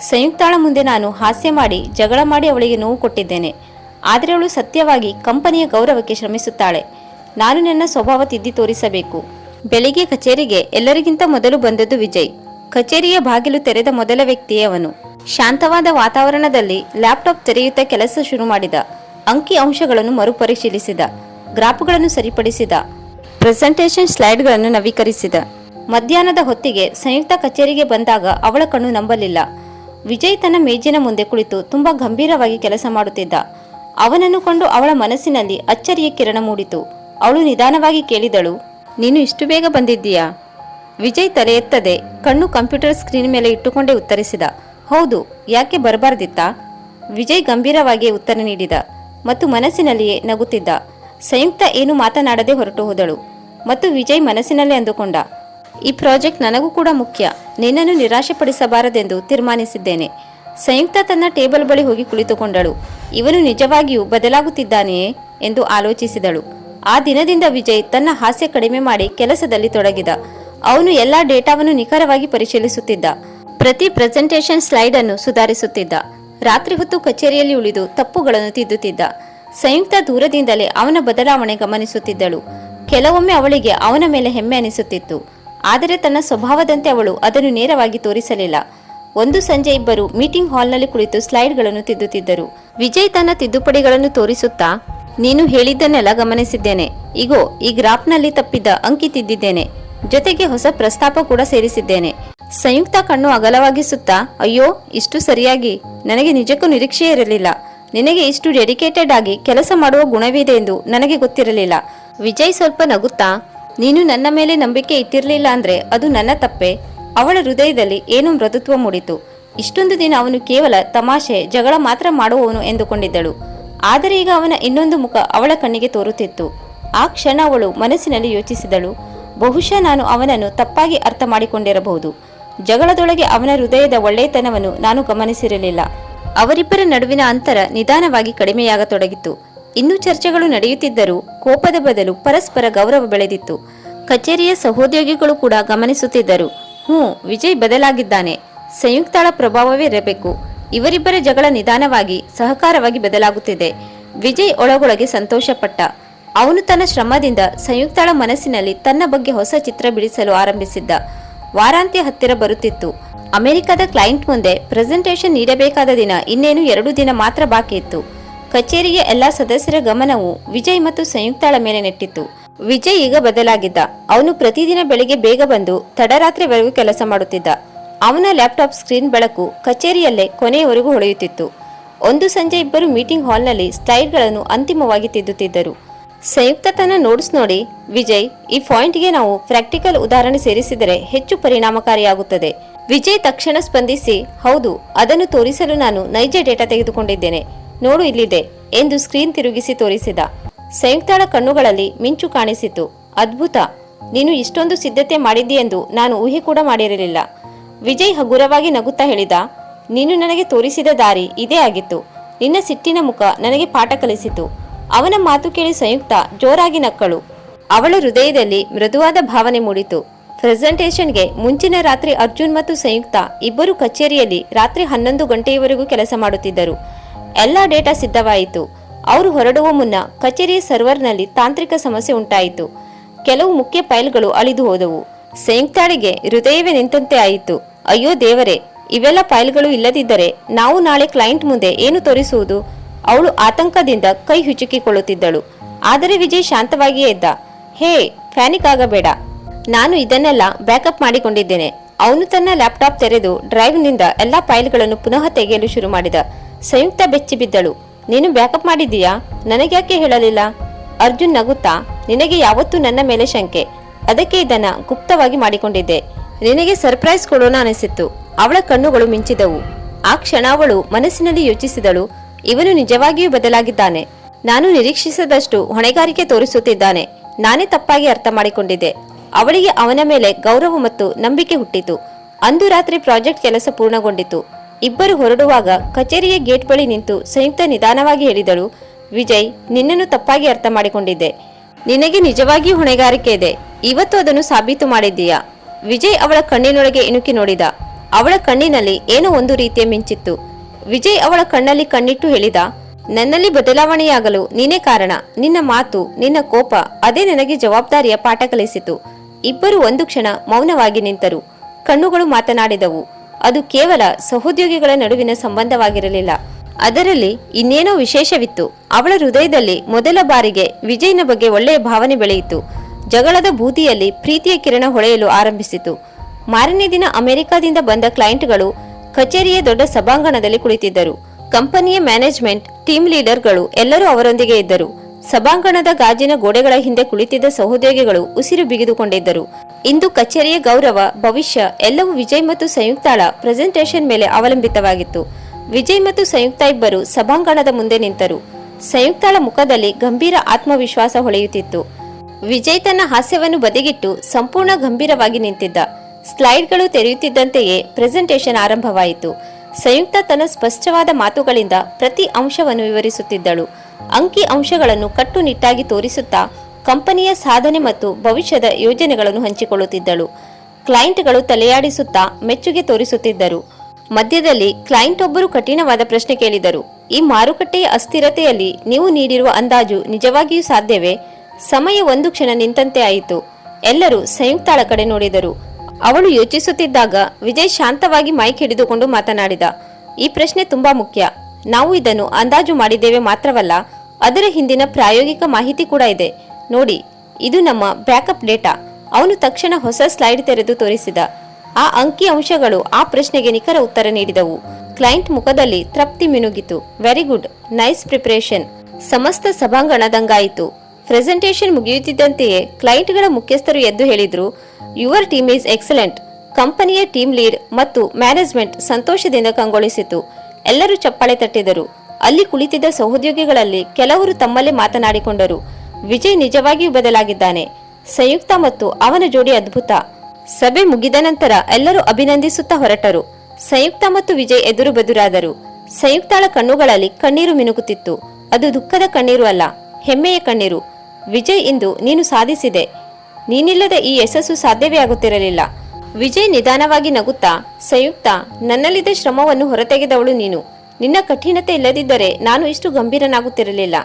[SPEAKER 1] ಸಂಯುಕ್ತಾಳ ಮುಂದೆ ನಾನು ಹಾಸ್ಯ ಮಾಡಿ, ಜಗಳ ಮಾಡಿ ಅವಳಿಗೆ ನೋವು ಕೊಟ್ಟಿದ್ದೇನೆ. ಆದರೆ ಅವಳು ಸತ್ಯವಾಗಿ ಕಂಪನಿಯ ಗೌರವಕ್ಕೆ ಶ್ರಮಿಸುತ್ತಾಳೆ. ನಾನು ನನ್ನ ಸ್ವಭಾವ ತಿದ್ದಿ ತೋರಿಸಬೇಕು. ಬೆಳಿಗ್ಗೆ ಕಚೇರಿಗೆ ಎಲ್ಲರಿಗಿಂತ ಮೊದಲು ಬಂದದ್ದು ವಿಜಯ್. ಕಚೇರಿಯ ಬಾಗಿಲು ತೆರೆದ ಮೊದಲ ವ್ಯಕ್ತಿಯೇ ಅವನು. ಶಾಂತವಾದ ವಾತಾವರಣದಲ್ಲಿ ಲ್ಯಾಪ್ಟಾಪ್ ತೆರೆಯುತ್ತಾ ಕೆಲಸ ಶುರು ಮಾಡಿದ. ಅಂಕಿ ಅಂಶಗಳನ್ನು ಮರುಪರಿಶೀಲಿಸಿದ. ಗ್ರಾಫ್ಗಳನ್ನು ಸರಿಪಡಿಸಿದ. ಪ್ರೆಸೆಂಟೇಷನ್ ಸ್ಲೈಡ್ಗಳನ್ನು ನವೀಕರಿಸಿದ. ಮಧ್ಯಾಹ್ನದ ಹೊತ್ತಿಗೆ ಸಂಯುಕ್ತ ಕಚೇರಿಗೆ ಬಂದಾಗ ಅವಳ ಕಣ್ಣು ನಂಬಲಿಲ್ಲ. ವಿಜಯ್ ತನ್ನ ಮೇಜಿನ ಮುಂದೆ ಕುಳಿತು ತುಂಬಾ ಗಂಭೀರವಾಗಿ ಕೆಲಸ ಮಾಡುತ್ತಿದ್ದ. ಅವನನ್ನು ಕಂಡು ಅವಳ ಮನಸ್ಸಿನಲ್ಲಿ ಅಚ್ಚರಿಯ ಕಿರಣ ಮೂಡಿತು. ಅವಳು ನಿಧಾನವಾಗಿ ಕೇಳಿದಳು, ನೀನು ಇಷ್ಟು ಬೇಗ ಬಂದಿದ್ದೀಯಾ? ವಿಜಯ್ ತಲೆ ಎತ್ತದೆ, ಕಣ್ಣು ಕಂಪ್ಯೂಟರ್ ಸ್ಕ್ರೀನ್ ಮೇಲೆ ಇಟ್ಟುಕೊಂಡೇ ಉತ್ತರಿಸಿದ ಹೌದು, ಯಾಕೆ ಬರಬಾರ್ದಿತ್ತಾ? ವಿಜಯ್ ಗಂಭೀರವಾಗಿ ಉತ್ತರ ನೀಡಿದ ಮತ್ತು ಮನಸ್ಸಿನಲ್ಲಿಯೇ ನಗುತ್ತಿದ್ದ. ಸಂಯುಕ್ತ ಏನು ಮಾತನಾಡದೆ ಹೊರಟು ಹೋದಳು ಮತ್ತು ವಿಜಯ್ ಮನಸ್ಸಿನಲ್ಲೇ ಅಂದುಕೊಂಡ, ಈ ಪ್ರಾಜೆಕ್ಟ್ ನನಗೂ ಕೂಡ ಮುಖ್ಯ, ನಿನ್ನನ್ನು ನಿರಾಶೆಪಡಿಸಬಾರದೆಂದು ತೀರ್ಮಾನಿಸಿದ್ದೇನೆ. ಸಂಯುಕ್ತ ತನ್ನ ಟೇಬಲ್ ಬಳಿ ಹೋಗಿ ಕುಳಿತುಕೊಂಡಳು. ಇವನು ನಿಜವಾಗಿಯೂ ಬದಲಾಗುತ್ತಿದ್ದಾನೆಯೇ ಎಂದು ಆಲೋಚಿಸಿದಳು. ಆ ದಿನದಿಂದ ವಿಜಯ್ ತನ್ನ ಹಾಸ್ಯ ಕಡಿಮೆ ಮಾಡಿ ಕೆಲಸದಲ್ಲಿ ತೊಡಗಿದ. ಅವನು ಎಲ್ಲಾ ಡೇಟಾವನ್ನು ನಿಖರವಾಗಿ ಪರಿಶೀಲಿಸುತ್ತಿದ್ದ. ಪ್ರತಿ ಪ್ರೆಸೆಂಟೇಷನ್ ಸ್ಲೈಡ್ ಅನ್ನು ಸುಧಾರಿಸುತ್ತಿದ್ದ. ರಾತ್ರಿ ಹೊತ್ತು ಕಚೇರಿಯಲ್ಲಿ ಉಳಿದು ತಪ್ಪುಗಳನ್ನು ತಿದ್ದುತ್ತಿದ್ದ. ಸಂಯುಕ್ತ ದೂರದಿಂದಲೇ ಅವನ ಬದಲಾವಣೆ ಗಮನಿಸುತ್ತಿದ್ದಳು. ಕೆಲವೊಮ್ಮೆ ಅವಳಿಗೆ ಅವನ ಮೇಲೆ ಹೆಮ್ಮೆ ಅನಿಸುತ್ತಿತ್ತು. ಆದರೆ ತನ್ನ ಸ್ವಭಾವದಂತೆ ಅವಳು ಅದನ್ನು ನೇರವಾಗಿ ತೋರಿಸಲಿಲ್ಲ. ಒಂದು ಸಂಜೆ ಇಬ್ಬರು ಮೀಟಿಂಗ್ ಹಾಲ್ನಲ್ಲಿ ಕುಳಿತು ಸ್ಲೈಡ್ಗಳನ್ನು ತಿದ್ದುತ್ತಿದ್ದರು. ವಿಜಯ್ ತನ್ನ ತಿದ್ದುಪಡಿಗಳನ್ನು ತೋರಿಸುತ್ತಾ, ನೀನು ಹೇಳಿದ್ದನ್ನೆಲ್ಲ ಗಮನಿಸಿದ್ದೇನೆ. ಇಗೋ, ಈ ಗ್ರಾಫ್ನಲ್ಲಿ ತಪ್ಪಿದ್ದ ಅಂಕಿ ತಿದ್ದಿದ್ದೇನೆ. ಜೊತೆಗೆ ಹೊಸ ಪ್ರಸ್ತಾಪ ಕೂಡ ಸೇರಿಸಿದ್ದೇನೆ. ಸಂಯುಕ್ತ ಕಣ್ಣು ಅಗಲವಾಗಿಸುತ್ತಾ, ಅಯ್ಯೋ, ಇಷ್ಟು ಸರಿಯಾಗಿ. ನನಗೆ ನಿಜಕ್ಕೂ ನಿರೀಕ್ಷೆ ಇರಲಿಲ್ಲ. ನಿನಗೆ ಇಷ್ಟು ಡೆಡಿಕೇಟೆಡ್ ಆಗಿ ಕೆಲಸ ಮಾಡುವ ಗುಣವಿದೆ ಎಂದು ನನಗೆ ಗೊತ್ತಿರಲಿಲ್ಲ. ವಿಜಯ್ ಸ್ವಲ್ಪ ನಗುತ್ತಾ, ನೀನು ನನ್ನ ಮೇಲೆ ನಂಬಿಕೆ ಇಟ್ಟಿರಲಿಲ್ಲ ಅಂದ್ರೆ ಅದು ನನ್ನ ತಪ್ಪೆ. ಅವಳ ಹೃದಯದಲ್ಲಿ ಏನೋ ಮೃದುತ್ವ ಮೂಡಿತು. ಇಷ್ಟೊಂದು ದಿನ ಅವನು ಕೇವಲ ತಮಾಷೆ, ಜಗಳ ಮಾತ್ರ ಮಾಡುವವನು ಎಂದುಕೊಂಡಿದ್ದಳು. ಆದರೆ ಈಗ ಅವನ ಇನ್ನೊಂದು ಮುಖ ಅವಳ ಕಣ್ಣಿಗೆ ತೋರುತ್ತಿತ್ತು. ಆ ಕ್ಷಣ ಅವಳು ಮನಸ್ಸಿನಲ್ಲಿ ಯೋಚಿಸಿದಳು. ಬಹುಶಃ ನಾನು ಅವನನ್ನು ತಪ್ಪಾಗಿ ಅರ್ಥ ಮಾಡಿಕೊಂಡಿರಬಹುದು. ಜಗಳದೊಳಗೆ ಅವನ ಹೃದಯದ ಒಳ್ಳೆಯತನವನ್ನು ನಾನು ಗಮನಿಸಿರಲಿಲ್ಲ. ಅವರಿಬ್ಬರ ನಡುವಿನ ಅಂತರ ನಿಧಾನವಾಗಿ ಕಡಿಮೆಯಾಗತೊಡಗಿತ್ತು. ಇನ್ನೂ ಚರ್ಚೆಗಳು ನಡೆಯುತ್ತಿದ್ದರೂ ಕೋಪದ ಬದಲು ಪರಸ್ಪರ ಗೌರವ ಬೆಳೆದಿತ್ತು. ಕಚೇರಿಯ ಸಹೋದ್ಯೋಗಿಗಳು ಕೂಡ ಗಮನಿಸುತ್ತಿದ್ದರು. ಹ್ಞೂ, ವಿಜಯ್ ಬದಲಾಗಿದ್ದಾನೆ. ಸಂಯುಕ್ತಳ ಪ್ರಭಾವವೇ ಇರಬೇಕು. ಇವರಿಬ್ಬರ ಜಗಳ ನಿಧಾನವಾಗಿ, ಸಹಕಾರವಾಗಿ ಬದಲಾಗುತ್ತಿದೆ. ವಿಜಯ್ ಒಳಗೊಳಗೆ ಸಂತೋಷಪಟ್ಟ. ಅವನು ತನ್ನ ಶ್ರಮದಿಂದ ಸಂಯುಕ್ತಳ ಮನಸ್ಸಿನಲ್ಲಿ ತನ್ನ ಬಗ್ಗೆ ಹೊಸ ಚಿತ್ರ ಬಿಡಿಸಲು ಆರಂಭಿಸಿದ್ದ. ವಾರಾಂತ್ಯ ಹತ್ತಿರ ಬರುತ್ತಿತ್ತು. ಅಮೆರಿಕದ ಕ್ಲೈಂಟ್ ಮುಂದೆ ಪ್ರೆಸೆಂಟೇಷನ್ ನೀಡಬೇಕಾದ ದಿನ ಇನ್ನೇನು ಎರಡು ದಿನ ಮಾತ್ರ ಬಾಕಿ ಇತ್ತು. ಕಚೇರಿಯ ಎಲ್ಲ ಸದಸ್ಯರ ಗಮನವು ವಿಜಯ್ ಮತ್ತು ಸಂಯುಕ್ತಾಳ ಮೇಲೆ ನೆಟ್ಟಿತ್ತು. ವಿಜಯ್ ಈಗ ಬದಲಾಗಿದ್ದ. ಅವನು ಪ್ರತಿದಿನ ಬೆಳಿಗ್ಗೆ ಬೇಗ ಬಂದು ತಡರಾತ್ರಿವರೆಗೂ ಕೆಲಸ ಮಾಡುತ್ತಿದ್ದ. ಅವನ ಲ್ಯಾಪ್ಟಾಪ್ ಸ್ಕ್ರೀನ್ ಬೆಳಕು ಕಚೇರಿಯಲ್ಲೇ ಕೊನೆಯವರೆಗೂ ಹೊಳೆಯುತ್ತಿತ್ತು. ಒಂದು ಸಂಜೆ ಇಬ್ಬರು ಮೀಟಿಂಗ್ ಹಾಲ್ನಲ್ಲಿ ಸ್ಲೈಡ್ಗಳನ್ನು ಅಂತಿಮವಾಗಿ ತಿದ್ದುತ್ತಿದ್ದರು. ಸಂಯುಕ್ತ ತನ್ನ ನೋಟ್ಸ್ ನೋಡಿ. ವಿಜಯ್, ಈ ಪಾಯಿಂಟ್ಗೆ ನಾವು ಪ್ರಾಕ್ಟಿಕಲ್ ಉದಾಹರಣೆ ಸೇರಿಸಿದರೆ ಹೆಚ್ಚು ಪರಿಣಾಮಕಾರಿಯಾಗುತ್ತದೆ. ವಿಜಯ್ ತಕ್ಷಣ ಸ್ಪಂದಿಸಿ, ಹೌದು, ಅದನ್ನು ತೋರಿಸಲು ನಾನು ನೈಜ ಡೇಟಾ ತೆಗೆದುಕೊಂಡಿದ್ದೇನೆ. ನೋಡು ಇಲ್ಲಿದೆ, ಎಂದು ಸ್ಕ್ರೀನ್ ತಿರುಗಿಸಿ ತೋರಿಸಿದ. ಸಂಯುಕ್ತಳ ಕಣ್ಣುಗಳಲ್ಲಿ ಮಿಂಚು ಕಾಣಿಸಿತು. ಅದ್ಭುತ! ನೀನು ಇಷ್ಟೊಂದು ಸಿದ್ಧತೆ ಮಾಡಿದ್ದೀಯೆಂದು ನಾನು ಊಹೆ ಕೂಡ ಮಾಡಿರಲಿಲ್ಲ. ವಿಜಯ್ ಹಗುರವಾಗಿ ನಗುತ್ತಾ ಹೇಳಿದ. ನೀನು ನನಗೆ ತೋರಿಸಿದ ದಾರಿ ಇದೇ ಆಗಿತ್ತು. ನಿನ್ನ ಸಿಟ್ಟಿನ ಮುಖ ನನಗೆ ಪಾಠ ಕಲಿಸಿತು. ಅವನ ಮಾತು ಕೇಳಿ ಸಂಯುಕ್ತ ಜೋರಾಗಿ ನಕ್ಕಳು. ಅವಳ ಹೃದಯದಲ್ಲಿ ಮೃದುವಾದ ಭಾವನೆ ಮೂಡಿತು. ಪ್ರೆಸೆಂಟೇಷನ್ಗೆ ಮುಂಚಿನ ರಾತ್ರಿ ಅರ್ಜುನ್ ಮತ್ತು ಸಂಯುಕ್ತ ಇಬ್ಬರು ಕಚೇರಿಯಲ್ಲಿ ರಾತ್ರಿ ಹನ್ನೊಂದು ಗಂಟೆಯವರೆಗೂ ಕೆಲಸ ಮಾಡುತ್ತಿದ್ದರು. ಎಲ್ಲ ಡೇಟಾ ಸಿದ್ಧವಾಯಿತು. ಅವರು ಹೊರಡುವ ಮುನ್ನ ಕಚೇರಿಯ ಸರ್ವರ್ನಲ್ಲಿ ತಾಂತ್ರಿಕ ಸಮಸ್ಯೆ ಉಂಟಾಯಿತು. ಕೆಲವು ಮುಖ್ಯ ಫೈಲ್ಗಳು ಅಳಿದು ಹೋದವು. ಸಂಯುಕ್ತಾಳಿಗೆ ಹೃದಯವೇ ನಿಂತಂತೆ ಆಯಿತು. ಅಯ್ಯೋ ದೇವರೇ, ಇವೆಲ್ಲ ಫೈಲ್ಗಳು ಇಲ್ಲದಿದ್ದರೆ ನಾವು ನಾಳೆ ಕ್ಲೈಂಟ್ ಮುಂದೆ ಏನು ತೋರಿಸುವುದು? ಅವಳು ಆತಂಕದಿಂದ ಕೈ ಹುಚುಕಿಕೊಳ್ಳುತ್ತಿದ್ದಳು. ಆದರೆ ವಿಜಯ್ ಶಾಂತವಾಗಿಯೇ ಇದ್ದ. ಹೇ ಫ್ಯಾನಿಕ್ ಆಗಬೇಡ. ನಾನು ಇದನ್ನೆಲ್ಲ ಬ್ಯಾಕಪ್ ಮಾಡಿಕೊಂಡಿದ್ದೇನೆ. ಅವನು ತನ್ನ ಲ್ಯಾಪ್ಟಾಪ್ ತೆರೆದು ಡ್ರೈವ್ನಿಂದ ಎಲ್ಲ ಫೈಲ್ಗಳನ್ನು ಪುನಃ ತೆಗೆಯಲು ಶುರು ಮಾಡಿದ. ಸಂಯುಕ್ತ ಬೆಚ್ಚಿ ಬಿದ್ದಳು. ನೀನು ಬ್ಯಾಕಪ್ ಮಾಡಿದೀಯಾ ನನಗ್ಯಾಕೆ ಹೇಳಲಿಲ್ಲ? ಅರ್ಜುನ್ ನಗುತ್ತಾ? ನಿನಗೆ ಯಾವತ್ತೂ ನನ್ನ ಮೇಲೆ ಶಂಕೆ. ಅದಕ್ಕೆ ಇದನ್ನ ಗುಪ್ತವಾಗಿ ಮಾಡಿಕೊಂಡಿದ್ದೆ. ನಿನಗೆ ಸರ್ಪ್ರೈಸ್ ಕೊಡೋಣ ಅನಿಸಿತ್ತು. ಅವಳ ಕಣ್ಣುಗಳು ಮಿಂಚಿದವು. ಆ ಕ್ಷಣ ಅವಳು ಮನಸ್ಸಿನಲ್ಲಿ ಯೋಚಿಸಿದಳು. ಇವನು ನಿಜವಾಗಿಯೂ ಬದಲಾಗಿದ್ದಾನೆ. ನಾನು ನಿರೀಕ್ಷಿಸದಷ್ಟು ಹೊಣೆಗಾರಿಕೆ ತೋರಿಸುತ್ತಿದ್ದಾನೆ. ನಾನೇ ತಪ್ಪಾಗಿ ಅರ್ಥ ಮಾಡಿಕೊಂಡಿದ್ದೆ. ಅವಳಿಗೆ ಅವನ ಮೇಲೆ ಗೌರವ ಮತ್ತು ನಂಬಿಕೆ ಹುಟ್ಟಿತು. ಅಂದು ರಾತ್ರಿ ಪ್ರಾಜೆಕ್ಟ್ ಕೆಲಸ ಪೂರ್ಣಗೊಂಡಿತು. ಇಬ್ಬರು ಹೊರಡುವಾಗ ಕಚೇರಿಯ ಗೇಟ್ ಬಳಿ ನಿಂತು ಸಂಯುಕ್ತ ನಿಧಾನವಾಗಿ ಹೇಳಿದಳು, ವಿಜಯ್, ನಿನ್ನನ್ನು ತಪ್ಪಾಗಿ ಅರ್ಥ ಮಾಡಿಕೊಂಡಿದ್ದೆ. ನಿನಗೆ ನಿಜವಾಗಿಯೂ ಹೊಣೆಗಾರಿಕೆ ಇದೆ. ಇವತ್ತು ಅದನ್ನು ಸಾಬೀತು ಮಾಡಿದ್ದೀಯಾ? ವಿಜಯ್ ಅವಳ ಕಣ್ಣಿನೊಳಗೆ ಇಣುಕಿ ನೋಡಿದ. ಅವಳ ಕಣ್ಣಿನಲ್ಲಿ ಏನೋ ಒಂದು ರೀತಿಯ ಮಿಂಚಿತ್ತು. ವಿಜಯ್ ಅವಳ ಕಣ್ಣಲ್ಲಿ ಕಣ್ಣಿಟ್ಟು ಹೇಳಿದ, ನನ್ನಲ್ಲಿ ಬದಲಾವಣೆಯಾಗಲು ನೀನೇ ಕಾರಣ. ನಿನ್ನ ಮಾತು, ನಿನ್ನ ಕೋಪ, ಅದೇ ನನಗೆ ಜವಾಬ್ದಾರಿಯ ಪಾಠ ಕಲಿಸಿತು. ಇಬ್ಬರು ಒಂದು ಕ್ಷಣ ಮೌನವಾಗಿ ನಿಂತರು. ಕಣ್ಣುಗಳು ಮಾತನಾಡಿದವು. ಅದು ಕೇವಲ ಸಹೋದ್ಯೋಗಿಗಳ ನಡುವಿನ ಸಂಬಂಧವಾಗಿರಲಿಲ್ಲ. ಅದರಲ್ಲಿ ಇನ್ನೇನೋ ವಿಶೇಷವಿತ್ತು. ಅವಳ ಹೃದಯದಲ್ಲಿ ಮೊದಲ ಬಾರಿಗೆ ವಿಜಯ್ನ ಬಗ್ಗೆ ಒಳ್ಳೆಯ ಭಾವನೆ ಬೆಳೆಯಿತು. ಜಗಳದ ಬೂದಿಯಲ್ಲಿ ಪ್ರೀತಿಯ ಕಿರಣ ಹೊಳೆಯಲು ಆರಂಭಿಸಿತು. ಮಾರನೇ ದಿನ ಅಮೆರಿಕಾದಿಂದ ಬಂದ ಕ್ಲೈಂಟ್ಗಳು ಕಚೇರಿಯ ದೊಡ್ಡ ಸಭಾಂಗಣದಲ್ಲಿ ಕುಳಿತಿದ್ದರು. ಕಂಪನಿಯ ಮ್ಯಾನೇಜ್ಮೆಂಟ್ ಟೀಮ್ ಲೀಡರ್ಗಳು ಎಲ್ಲರೂ ಅವರೊಂದಿಗೆ ಇದ್ದರು. ಸಭಾಂಗಣದ ಗಾಜಿನ ಗೋಡೆಗಳ ಹಿಂದೆ ಕುಳಿತಿದ್ದ ಸಹೋದ್ಯೋಗಿಗಳು ಉಸಿರು ಬಿಗಿದುಕೊಂಡಿದ್ದರು. ಇಂದು ಕಚೇರಿಯ ಗೌರವ, ಭವಿಷ್ಯ ಎಲ್ಲವೂ ವಿಜಯ್ ಮತ್ತು ಸಂಯುಕ್ತಾಳ ಪ್ರೆಸೆಂಟೇಷನ್ ಮೇಲೆ ಅವಲಂಬಿತವಾಗಿತ್ತು. ವಿಜಯ್ ಮತ್ತು ಸಂಯುಕ್ತ ಇಬ್ಬರು ಸಭಾಂಗಣದ ಮುಂದೆ ನಿಂತರು. ಸಂಯುಕ್ತಾಳ ಮುಖದಲ್ಲಿ ಗಂಭೀರ ಆತ್ಮವಿಶ್ವಾಸ ಹೊಳೆಯುತ್ತಿತ್ತು. ವಿಜಯ್ ತನ್ನ ಹಾಸ್ಯವನ್ನು ಬದಿಗಿಟ್ಟು ಸಂಪೂರ್ಣ ಗಂಭೀರವಾಗಿ ನಿಂತಿದ್ದ. ಸ್ಲೈಡ್ಗಳು ತೆರೆಯುತ್ತಿದ್ದಂತೆಯೇ ಪ್ರೆಸೆಂಟೇಷನ್ ಆರಂಭವಾಯಿತು. ಸಂಯುಕ್ತ ತನ್ನ ಸ್ಪಷ್ಟವಾದ ಮಾತುಗಳಿಂದ ಪ್ರತಿ ಅಂಶವನ್ನು ವಿವರಿಸುತ್ತಿದ್ದಳು. ಅಂಕಿ ಅಂಶಗಳನ್ನು ಕಟ್ಟುನಿಟ್ಟಾಗಿ ತೋರಿಸುತ್ತಾ ಕಂಪನಿಯ ಸಾಧನೆ ಮತ್ತು ಭವಿಷ್ಯದ ಯೋಜನೆಗಳನ್ನು ಹಂಚಿಕೊಳ್ಳುತ್ತಿದ್ದಳು. ಕ್ಲೈಂಟ್ಗಳು ತಲೆಯಾಡಿಸುತ್ತಾ ಮೆಚ್ಚುಗೆ ತೋರಿಸುತ್ತಿದ್ದರು. ಮಧ್ಯದಲ್ಲಿ ಕ್ಲೈಂಟ್ ಒಬ್ಬರು ಕಠಿಣವಾದ ಪ್ರಶ್ನೆ ಕೇಳಿದರು. ಈ ಮಾರುಕಟ್ಟೆಯ ಅಸ್ಥಿರತೆಯಲ್ಲಿ ನೀವು ನೀಡಿರುವ ಅಂದಾಜು ನಿಜವಾಗಿಯೂ ಸಾಧ್ಯವೇ? ಸಮಯ ಒಂದು ಕ್ಷಣ ನಿಂತಂತೆ ಆಯಿತು. ಎಲ್ಲರೂ ಸಂಯುಕ್ತಾಳ ಕಡೆ ನೋಡಿದರು. ಅವಳು ಯೋಚಿಸುತ್ತಿದ್ದಾಗ ವಿಜಯ್ ಶಾಂತವಾಗಿ ಮೈಕ್ ಹಿಡಿದುಕೊಂಡು ಮಾತನಾಡಿದ, ಈ ಪ್ರಶ್ನೆ ತುಂಬಾ ಮುಖ್ಯ. ನಾವು ಇದನ್ನು ಅಂದಾಜು ಮಾಡಿದ್ದೇವೆ ಮಾತ್ರವಲ್ಲ, ಅದರ ಹಿಂದಿನ ಪ್ರಾಯೋಗಿಕ ಮಾಹಿತಿ ಕೂಡ ಇದೆ. ನೋಡಿ, ಇದು ನಮ್ಮ ಬ್ಯಾಕಪ್ ಡೇಟಾ. ಅವನು ತಕ್ಷಣ ಹೊಸ ಸ್ಲೈಡ್ ತೆರೆದು ತೋರಿಸಿದ. ಆ ಅಂಕಿ ಅಂಶಗಳು ಆ ಪ್ರಶ್ನೆಗೆ ನಿಖರ ಉತ್ತರ ನೀಡಿದವು. ಕ್ಲೈಂಟ್ ಮುಖದಲ್ಲಿ ತೃಪ್ತಿ ಮಿನುಗಿತು. Very good. Nice preparation. ಸಮಸ್ತ ಸಭಾಂಗಣದಂಗಾಯಿತು. ಪ್ರೆಸೆಂಟೇಷನ್ ಮುಗಿಯುತ್ತಿದ್ದಂತೆಯೇ ಕ್ಲೈಂಟ್ಗಳ ಮುಖ್ಯಸ್ಥರು ಎದ್ದು ಹೇಳಿದ್ರು ಯುವರ್ ಟೀಮ್ ಈಸ್ ಎಕ್ಸಲೆಂಟ್ ಕಂಪನಿಯ ಟೀಮ್ ಲೀಡ್ ಮತ್ತು ಮ್ಯಾನೇಜ್ಮೆಂಟ್ ಸಂತೋಷದಿಂದ ಕಂಗೊಳಿಸಿತು. ಎಲ್ಲರೂ ಚಪ್ಪಾಳೆ ತಟ್ಟಿದರು. ಅಲ್ಲಿ ಕುಳಿತಿದ್ದ ಸಹೋದ್ಯೋಗಿಗಳಲ್ಲಿ ಕೆಲವರು ತಮ್ಮಲ್ಲೇ ಮಾತನಾಡಿಕೊಂಡರು. ವಿಜಯ್ ನಿಜವಾಗಿಯೂ ಬದಲಾಗಿದ್ದಾನೆ. ಸಂಯುಕ್ತ ಮತ್ತು ಅವನ ಜೋಡಿ ಅದ್ಭುತ. ಸಭೆ ಮುಗಿದ ನಂತರ ಎಲ್ಲರೂ ಅಭಿನಂದಿಸುತ್ತಾ ಹೊರಟರು. ಸಂಯುಕ್ತ ಮತ್ತು ವಿಜಯ್ ಎದುರು ಬದುರಾದರು. ಸಂಯುಕ್ತಾಳ ಕಣ್ಣುಗಳಲ್ಲಿ ಕಣ್ಣೀರು ಮಿನುಗುತ್ತಿತ್ತು. ಅದು ದುಃಖದ ಕಣ್ಣೀರು ಅಲ್ಲ, ಹೆಮ್ಮೆಯ ಕಣ್ಣೀರು. ವಿಜಯ್ ಇಂದು ನೀನು ಸಾಧಿಸಿದೆ. ನೀನಿಲ್ಲದ ಈ ಯಶಸ್ಸು ಸಾಧ್ಯವೇ ಆಗುತ್ತಿರಲಿಲ್ಲ. ವಿಜಯ್ ನಿಧಾನವಾಗಿ ನಗುತ್ತಾ, ಸಂಯುಕ್ತ, ನನ್ನಲ್ಲಿದ್ದ ಶ್ರಮವನ್ನು ಹೊರತೆಗೆದವಳು ನೀನು. ನಿನ್ನ ಕಠಿಣತೆ ಇಲ್ಲದಿದ್ದರೆ ನಾನು ಇಷ್ಟು ಗಂಭೀರನಾಗುತ್ತಿರಲಿಲ್ಲ.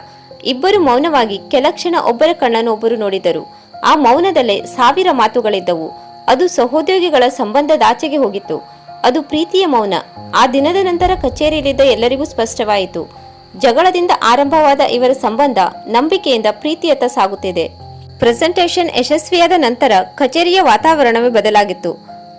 [SPEAKER 1] ಇಬ್ಬರು ಮೌನವಾಗಿ ಕೆಲ ಕ್ಷಣ ಒಬ್ಬರ ಕಣ್ಣನ್ನು ಒಬ್ಬರು ನೋಡಿದರು. ಆ ಮೌನದಲ್ಲೇ ಸಾವಿರ ಮಾತುಗಳಿದ್ದವು. ಅದು ಸಹೋದ್ಯೋಗಿಗಳ ಸಂಬಂಧದಾಚೆಗೆ ಹೋಗಿತ್ತು. ಅದು ಪ್ರೀತಿಯ ಮೌನ. ಆ ದಿನದ ನಂತರ ಕಚೇರಿಯಲ್ಲಿದ್ದ ಎಲ್ಲರಿಗೂ ಸ್ಪಷ್ಟವಾಯಿತು. ಜಗಳದಿಂದ ಆರಂಭವಾದ ಇವರ ಸಂಬಂಧ ನಂಬಿಕೆಯಿಂದ ಪ್ರೀತಿಯತ್ತ ಸಾಗುತ್ತಿದೆ. ಪ್ರೆಸೆಂಟೇಷನ್ ಯಶಸ್ವಿಯಾದ ನಂತರ ಕಚೇರಿಯ ವಾತಾವರಣವೇ ಬದಲಾಗಿತ್ತು.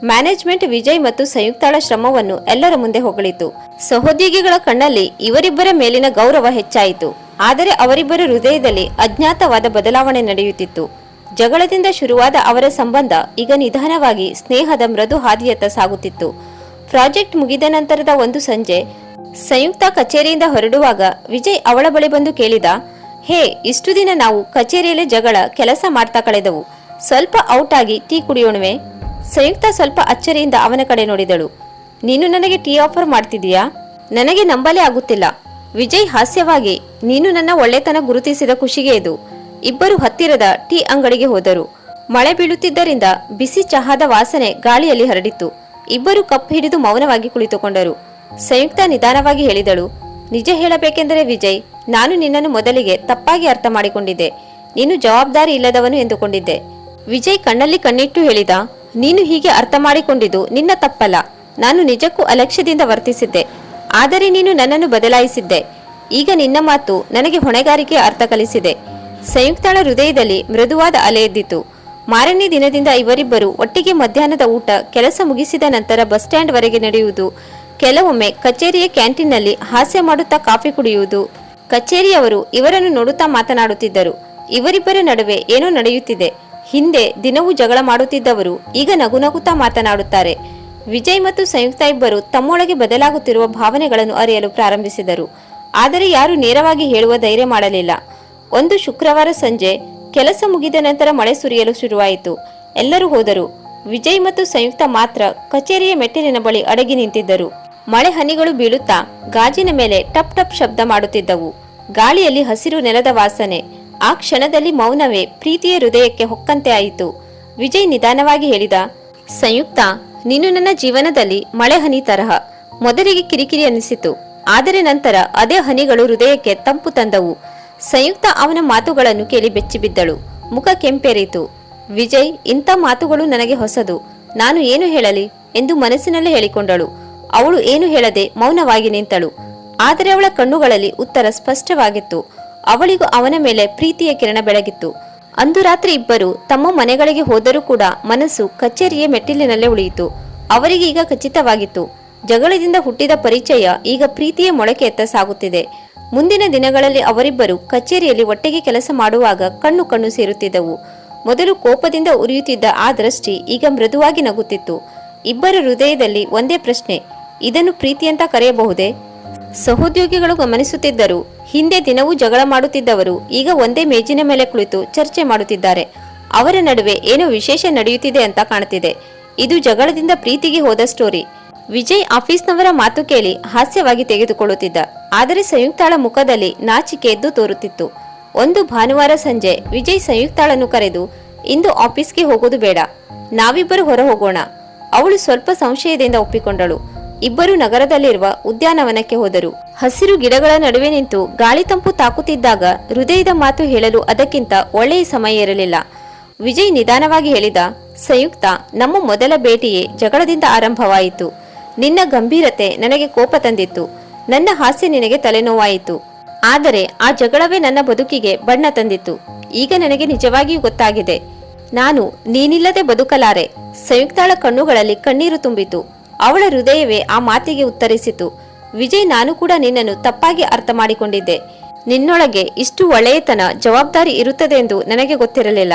[SPEAKER 1] ಮ್ಯಾನೇಜ್ಮೆಂಟ್ ವಿಜಯ್ ಮತ್ತು ಸಂಯುಕ್ತಾಳ ಶ್ರಮವನ್ನು ಎಲ್ಲರ ಮುಂದೆ ಹೊಗಳಿತು. ಸಹೋದ್ಯೋಗಿಗಳ ಕಣ್ಣಲ್ಲಿ ಇವರಿಬ್ಬರ ಮೇಲಿನ ಗೌರವ ಹೆಚ್ಚಾಯಿತು. ಆದರೆ ಅವರಿಬ್ಬರ ಹೃದಯದಲ್ಲಿ ಅಜ್ಞಾತವಾದ ಬದಲಾವಣೆ ನಡೆಯುತ್ತಿತ್ತು. ಜಗಳದಿಂದ ಶುರುವಾದ ಅವರ ಸಂಬಂಧ ಈಗ ನಿಧಾನವಾಗಿ ಸ್ನೇಹದ ಮೃದು ಹಾದಿಯತ್ತ ಸಾಗುತ್ತಿತ್ತು. ಪ್ರಾಜೆಕ್ಟ್ ಮುಗಿದ ನಂತರದ ಒಂದು ಸಂಜೆ ಸಂಯುಕ್ತ ಕಚೇರಿಯಿಂದ ಹೊರಡುವಾಗ ವಿಜಯ್ ಅವಳ ಬಳಿ ಬಂದು ಕೇಳಿದ, ಹೇ, ಇಷ್ಟು ದಿನ ನಾವು ಕಚೇರಿಯಲ್ಲಿ ಜಗಳ, ಕೆಲಸ ಮಾಡ್ತಾ ಕಳೆದವು. ಸ್ವಲ್ಪ ಔಟ್ ಆಗಿ ಟೀ ಕುಡಿಯೋಣವೆ. ಸಂಯುಕ್ತ ಸ್ವಲ್ಪ ಅಚ್ಚರಿಯಿಂದ ಅವನ ಕಡೆ ನೋಡಿದಳು. ನೀನು ನನಗೆ ಟೀ ಆಫರ್ ಮಾಡ್ತಿದೀಯಾ ನನಗೆ ನಂಬಲೇ ಆಗುತ್ತಿಲ್ಲ. ವಿಜಯ್ ಹಾಸ್ಯವಾಗಿ, ನೀನು ನನ್ನ ಒಳ್ಳೆತನ ಗುರುತಿಸಿದ ಖುಷಿಗೆ ಇದು. ಇಬ್ಬರು ಹತ್ತಿರದ ಟೀ ಅಂಗಡಿಗೆ ಹೋದರು. ಮಳೆ ಬೀಳುತ್ತಿದ್ದರಿಂದ ಬಿಸಿ ಚಹಾದ ವಾಸನೆ ಗಾಳಿಯಲ್ಲಿ ಹರಡಿತ್ತು. ಇಬ್ಬರು ಕಪ್ ಹಿಡಿದು ಮೌನವಾಗಿ ಕುಳಿತುಕೊಂಡರು. ಸಂಯುಕ್ತ ನಿಧಾನವಾಗಿ ಹೇಳಿದಳು, ನಿಜ ಹೇಳಬೇಕೆಂದರೆ ವಿಜಯ್, ನಾನು ನಿನ್ನನ್ನು ಮೊದಲಿಗೆ ತಪ್ಪಾಗಿ ಅರ್ಥ ಮಾಡಿಕೊಂಡಿದ್ದೆ. ನೀನು ಜವಾಬ್ದಾರಿ ಇಲ್ಲದವನು ಎಂದುಕೊಂಡಿದ್ದೆ. ವಿಜಯ್ ಕಣ್ಣಲ್ಲಿ ಕಣ್ಣಿಟ್ಟು ಹೇಳಿದ, ನೀನು ಹೀಗೆ ಅರ್ಥ ಮಾಡಿಕೊಂಡಿದ್ದು ನಿನ್ನ ತಪ್ಪಲ್ಲ. ನಾನು ನಿಜಕ್ಕೂ ಅಲಕ್ಷ್ಯದಿಂದ ವರ್ತಿಸಿದ್ದೆ. ಆದರೆ ನೀನು ನನ್ನನ್ನು ಬದಲಾಯಿಸಿದ್ದೆ. ಈಗ ನಿನ್ನ ಮಾತು ನನಗೆ ಹೊಣೆಗಾರಿಕೆ ಅರ್ಥ ಕಲಿಸಿದೆ ಸಂಯುಕ್ತಳ ಹೃದಯದಲ್ಲಿ ಮೃದುವಾದ ಅಲೆ ಎದ್ದಿತು. ಮಾರನೇ ದಿನದಿಂದ ಇವರಿಬ್ಬರು ಒಟ್ಟಿಗೆ ಮಧ್ಯಾಹ್ನದ ಊಟ, ಕೆಲಸ ಮುಗಿಸಿದ ನಂತರ ಬಸ್ ಸ್ಟ್ಯಾಂಡ್ ವರೆಗೆ ನಡೆಯುವುದು. ಕೆಲವೊಮ್ಮೆ ಕಚೇರಿಯ ಕ್ಯಾಂಟೀನ್ನಲ್ಲಿ ಹಾಸ್ಯ ಮಾಡುತ್ತಾ ಕಾಫಿ ಕುಡಿಯುವುದು. ಕಚೇರಿಯವರು ಇವರನ್ನು ನೋಡುತ್ತಾ ಮಾತನಾಡುತ್ತಿದ್ದರು. ಇವರಿಬ್ಬರ ನಡುವೆ ಏನೋ ನಡೆಯುತ್ತಿದೆ. ಹಿಂದೆ ದಿನವೂ ಜಗಳ ಮಾಡುತ್ತಿದ್ದವರು ಈಗ ನಗು ನಗುತ್ತಾ ಮಾತನಾಡುತ್ತಾರೆ. ವಿಜಯ್ ಮತ್ತು ಸಂಯುಕ್ತ ಇಬ್ಬರು ತಮ್ಮೊಳಗೆ ಬದಲಾಗುತ್ತಿರುವ ಭಾವನೆಗಳನ್ನು ಅರಿಯಲು ಪ್ರಾರಂಭಿಸಿದರು. ಆದರೆ ಯಾರು ನೇರವಾಗಿ ಹೇಳುವ ಧೈರ್ಯ ಮಾಡಲಿಲ್ಲ. ಒಂದು ಶುಕ್ರವಾರ ಸಂಜೆ ಕೆಲಸ ಮುಗಿದ ನಂತರ ಮಳೆ ಸುರಿಯಲು ಶುರುವಾಯಿತು. ಎಲ್ಲರೂ ಹೋದರು. ವಿಜಯ್ ಮತ್ತು ಸಂಯುಕ್ತ ಮಾತ್ರ ಕಚೇರಿಯ ಮೆಟ್ಟಿಲಿನ ಬಳಿ ಅಡಗಿ ನಿಂತಿದ್ದರು. ಮಳೆ ಹನಿಗಳು ಬೀಳುತ್ತಾ ಗಾಜಿನ ಮೇಲೆ ಟಪ್ ಟಪ್ ಶಬ್ದ ಮಾಡುತ್ತಿದ್ದವು. ಗಾಳಿಯಲ್ಲಿ ಹಸಿರು ನೆಲದ ವಾಸನೆ. ಆ ಕ್ಷಣದಲ್ಲಿ ಮೌನವೇ ಪ್ರೀತಿಯ ಹೃದಯಕ್ಕೆ ಹೊಕ್ಕಂತೆ ಆಯಿತು. ವಿಜಯ್ ನಿಧಾನವಾಗಿ ಹೇಳಿದ, ಸಂಯುಕ್ತ, ನೀನು ನನ್ನ ಜೀವನದಲ್ಲಿ ಮಳೆ ಹನಿ ತರಹ. ಮೊದಲಿಗೆ ಕಿರಿಕಿರಿ ಅನಿಸಿತು. ಆದರೆ ನಂತರ ಅದೇ ಹನಿಗಳು ಹೃದಯಕ್ಕೆ ತಂಪು ತಂದವು. ಸಂಯುಕ್ತ ಅವನ ಮಾತುಗಳನ್ನು ಕೇಳಿ ಬೆಚ್ಚಿಬಿದ್ದಳು. ಮುಖ ಕೆಂಪೇರಿತು. ವಿಜಯ್, ಇಂಥ ಮಾತುಗಳು ನನಗೆ ಹೊಸದು. ನಾನು ಏನು ಹೇಳಲಿ? ಎಂದು ಮನಸ್ಸಿನಲ್ಲಿ ಹೇಳಿಕೊಂಡಳು. ಅವಳು ಏನು ಹೇಳದೆ ಮೌನವಾಗಿ ನಿಂತಳು. ಆದರೆ ಅವಳ ಕಣ್ಣುಗಳಲ್ಲಿ ಉತ್ತರ ಸ್ಪಷ್ಟವಾಗಿತ್ತು. ಅವಳಿಗೂ ಅವನ ಮೇಲೆ ಪ್ರೀತಿಯ ಕಿರಣ ಬೆಳಗಿತ್ತು. ಅಂದು ರಾತ್ರಿ ಇಬ್ಬರು ತಮ್ಮ ಮನೆಗಳಿಗೆ ಹೋದರೂ ಕೂಡ ಮನಸ್ಸು ಕಚೇರಿಯ ಮೆಟ್ಟಿಲಿನಲ್ಲೇ ಉಳಿಯಿತು. ಅವರಿಗೆ ಈಗ ಖಚಿತವಾಗಿತ್ತು. ಜಗಳದಿಂದ ಹುಟ್ಟಿದ ಪರಿಚಯ ಈಗ ಪ್ರೀತಿಯ ಮೊಳಕೆ ಎತ್ತ ಸಾಗುತ್ತಿದೆ. ಮುಂದಿನ ದಿನಗಳಲ್ಲಿ ಅವರಿಬ್ಬರು ಕಚೇರಿಯಲ್ಲಿ ಒಟ್ಟಿಗೆ ಕೆಲಸ ಮಾಡುವಾಗ ಕಣ್ಣು ಕಣ್ಣು ಸೇರುತ್ತಿದ್ದವು. ಮೊದಲು ಕೋಪದಿಂದ ಉರಿಯುತ್ತಿದ್ದ ಆ ದೃಷ್ಟಿ ಈಗ ಮೃದುವಾಗಿ ನಗುತ್ತಿತ್ತು. ಇಬ್ಬರ ಹೃದಯದಲ್ಲಿ ಒಂದೇ ಪ್ರಶ್ನೆ, ಇದನ್ನು ಪ್ರೀತಿ ಅಂತ ಕರೆಯಬಹುದೇ? ಸಹೋದ್ಯೋಗಿಗಳು ಗಮನಿಸುತ್ತಿದ್ದರು, ಹಿಂದೆ ದಿನವೂ ಜಗಳ ಮಾಡುತ್ತಿದ್ದವರು, ಈಗ ಒಂದೇ ಮೇಜಿನ ಮೇಲೆ ಕುಳಿತು ಚರ್ಚೆ ಮಾಡುತ್ತಿದ್ದಾರೆ. ಅವರ ನಡುವೆ ಏನೋ ವಿಶೇಷ ನಡೆಯುತ್ತಿದೆ ಅಂತ ಕಾಣುತ್ತಿದೆ. ಇದು ಜಗಳದಿಂದ ಪ್ರೀತಿಗೆ ಹೋದ ಸ್ಟೋರಿ. ವಿಜಯ್ ಆಫೀಸ್ನವರ ಮಾತು ಕೇಳಿ ಹಾಸ್ಯವಾಗಿ ತೆಗೆದುಕೊಳ್ಳುತ್ತಿದ್ದ, ಆದರೆ ಸಂಯುಕ್ತಾಳ ಮುಖದಲ್ಲಿ ನಾಚಿಕೆ ಎದ್ದು ತೋರುತ್ತಿತ್ತು. ಒಂದು ಭಾನುವಾರ ಸಂಜೆ ವಿಜಯ್ ಸಂಯುಕ್ತಾಳನ್ನು ಕರೆದು, ಇಂದು ಆಫೀಸ್ಗೆ ಹೋಗೋದು ಬೇಡ, ನಾವಿಬ್ಬರು ಹೊರ ಹೋಗೋಣ ಅವಳು ಸ್ವಲ್ಪ ಸಂಶಯದಿಂದ ಒಪ್ಪಿಕೊಂಡಳು. ಇಬ್ಬರು ನಗರದಲ್ಲಿರುವ ಉದ್ಯಾನವನಕ್ಕೆ ಹೋದರು. ಹಸಿರು ಗಿಡಗಳ ನಡುವೆ ನಿಂತು ಗಾಳಿ ತಂಪು ತಾಕುತ್ತಿದ್ದಾಗ ಹೃದಯದ ಮಾತು ಹೇಳಲು ಅದಕ್ಕಿಂತ ಒಳ್ಳೆಯ ಸಮಯ ಇರಲಿಲ್ಲ. ವಿಜಯ್ ನಿಧಾನವಾಗಿ ಹೇಳಿದ, ಸಂಯುಕ್ತ, ನಮ್ಮ ಮೊದಲ ಭೇಟಿಯೇ ಜಗಳದಿಂದ ಆರಂಭವಾಯಿತು. ನಿನ್ನ ಗಂಭೀರತೆ ನನಗೆ ಕೋಪ ತಂದಿತ್ತು. ನನ್ನ ಹಾಸ್ಯ ನಿನಗೆ ತಲೆನೋವಾಯಿತು. ಆದರೆ ಆ ಜಗಳವೇ ನನ್ನ ಬದುಕಿಗೆ ಬಣ್ಣ ತಂದಿತ್ತು. ಈಗ ನನಗೆ ನಿಜವಾಗಿಯೂ ಗೊತ್ತಾಗಿದೆ. ನಾನು ನೀನಿಲ್ಲದೆ ಬದುಕಲಾರೆ. ಸಂಯುಕ್ತಾಳ ಕಣ್ಣುಗಳಲ್ಲಿ ಕಣ್ಣೀರು ತುಂಬಿತು ಅವಳ ಹೃದಯವೇ ಆ ಮಾತಿಗೆ ಉತ್ತರಿಸಿತು. ವಿಜಯ್, ನಾನು ಕೂಡ ನಿನ್ನನ್ನು ತಪ್ಪಾಗಿ ಅರ್ಥ ಮಾಡಿಕೊಂಡಿದ್ದೆ. ನಿನ್ನೊಳಗೆ ಇಷ್ಟು ಒಳ್ಳೆಯತನ ಜವಾಬ್ದಾರಿ ಇರುತ್ತದೆ ಎಂದು ನನಗೆ ಗೊತ್ತಿರಲಿಲ್ಲ.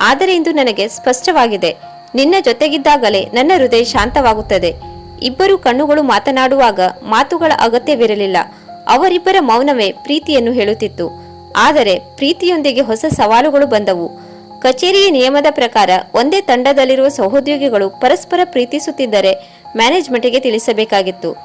[SPEAKER 1] ಆದರೆ ಇಂದು ನನಗೆ ಸ್ಪಷ್ಟವಾಗಿದೆ. ನಿನ್ನ ಜೊತೆಗಿದ್ದಾಗಲೇ ನನ್ನ ಹೃದಯ ಶಾಂತವಾಗುತ್ತದೆ. ಇಬ್ಬರು ಕಣ್ಣುಗಳು ಮಾತನಾಡುವಾಗ ಮಾತುಗಳ ಅಗತ್ಯವಿರಲಿಲ್ಲ. ಅವರಿಬ್ಬರ ಮೌನವೇ ಪ್ರೀತಿಯನ್ನು ಹೇಳುತ್ತಿತ್ತು. ಆದರೆ ಪ್ರೀತಿಯೊಂದಿಗೆ ಹೊಸ ಸವಾಲುಗಳು ಬಂದವು. ಕಚೇರಿಯ ನಿಯಮದ ಪ್ರಕಾರ ಒಂದೇ ತಂಡದಲ್ಲಿರುವ ಸಹೋದ್ಯೋಗಿಗಳು ಪರಸ್ಪರ ಪ್ರೀತಿಸುತ್ತಿದ್ದರೆ ಮ್ಯಾನೇಜ್ಮೆಂಟ್ಗೆ ತಿಳಿಸಬೇಕಾಗಿತ್ತು.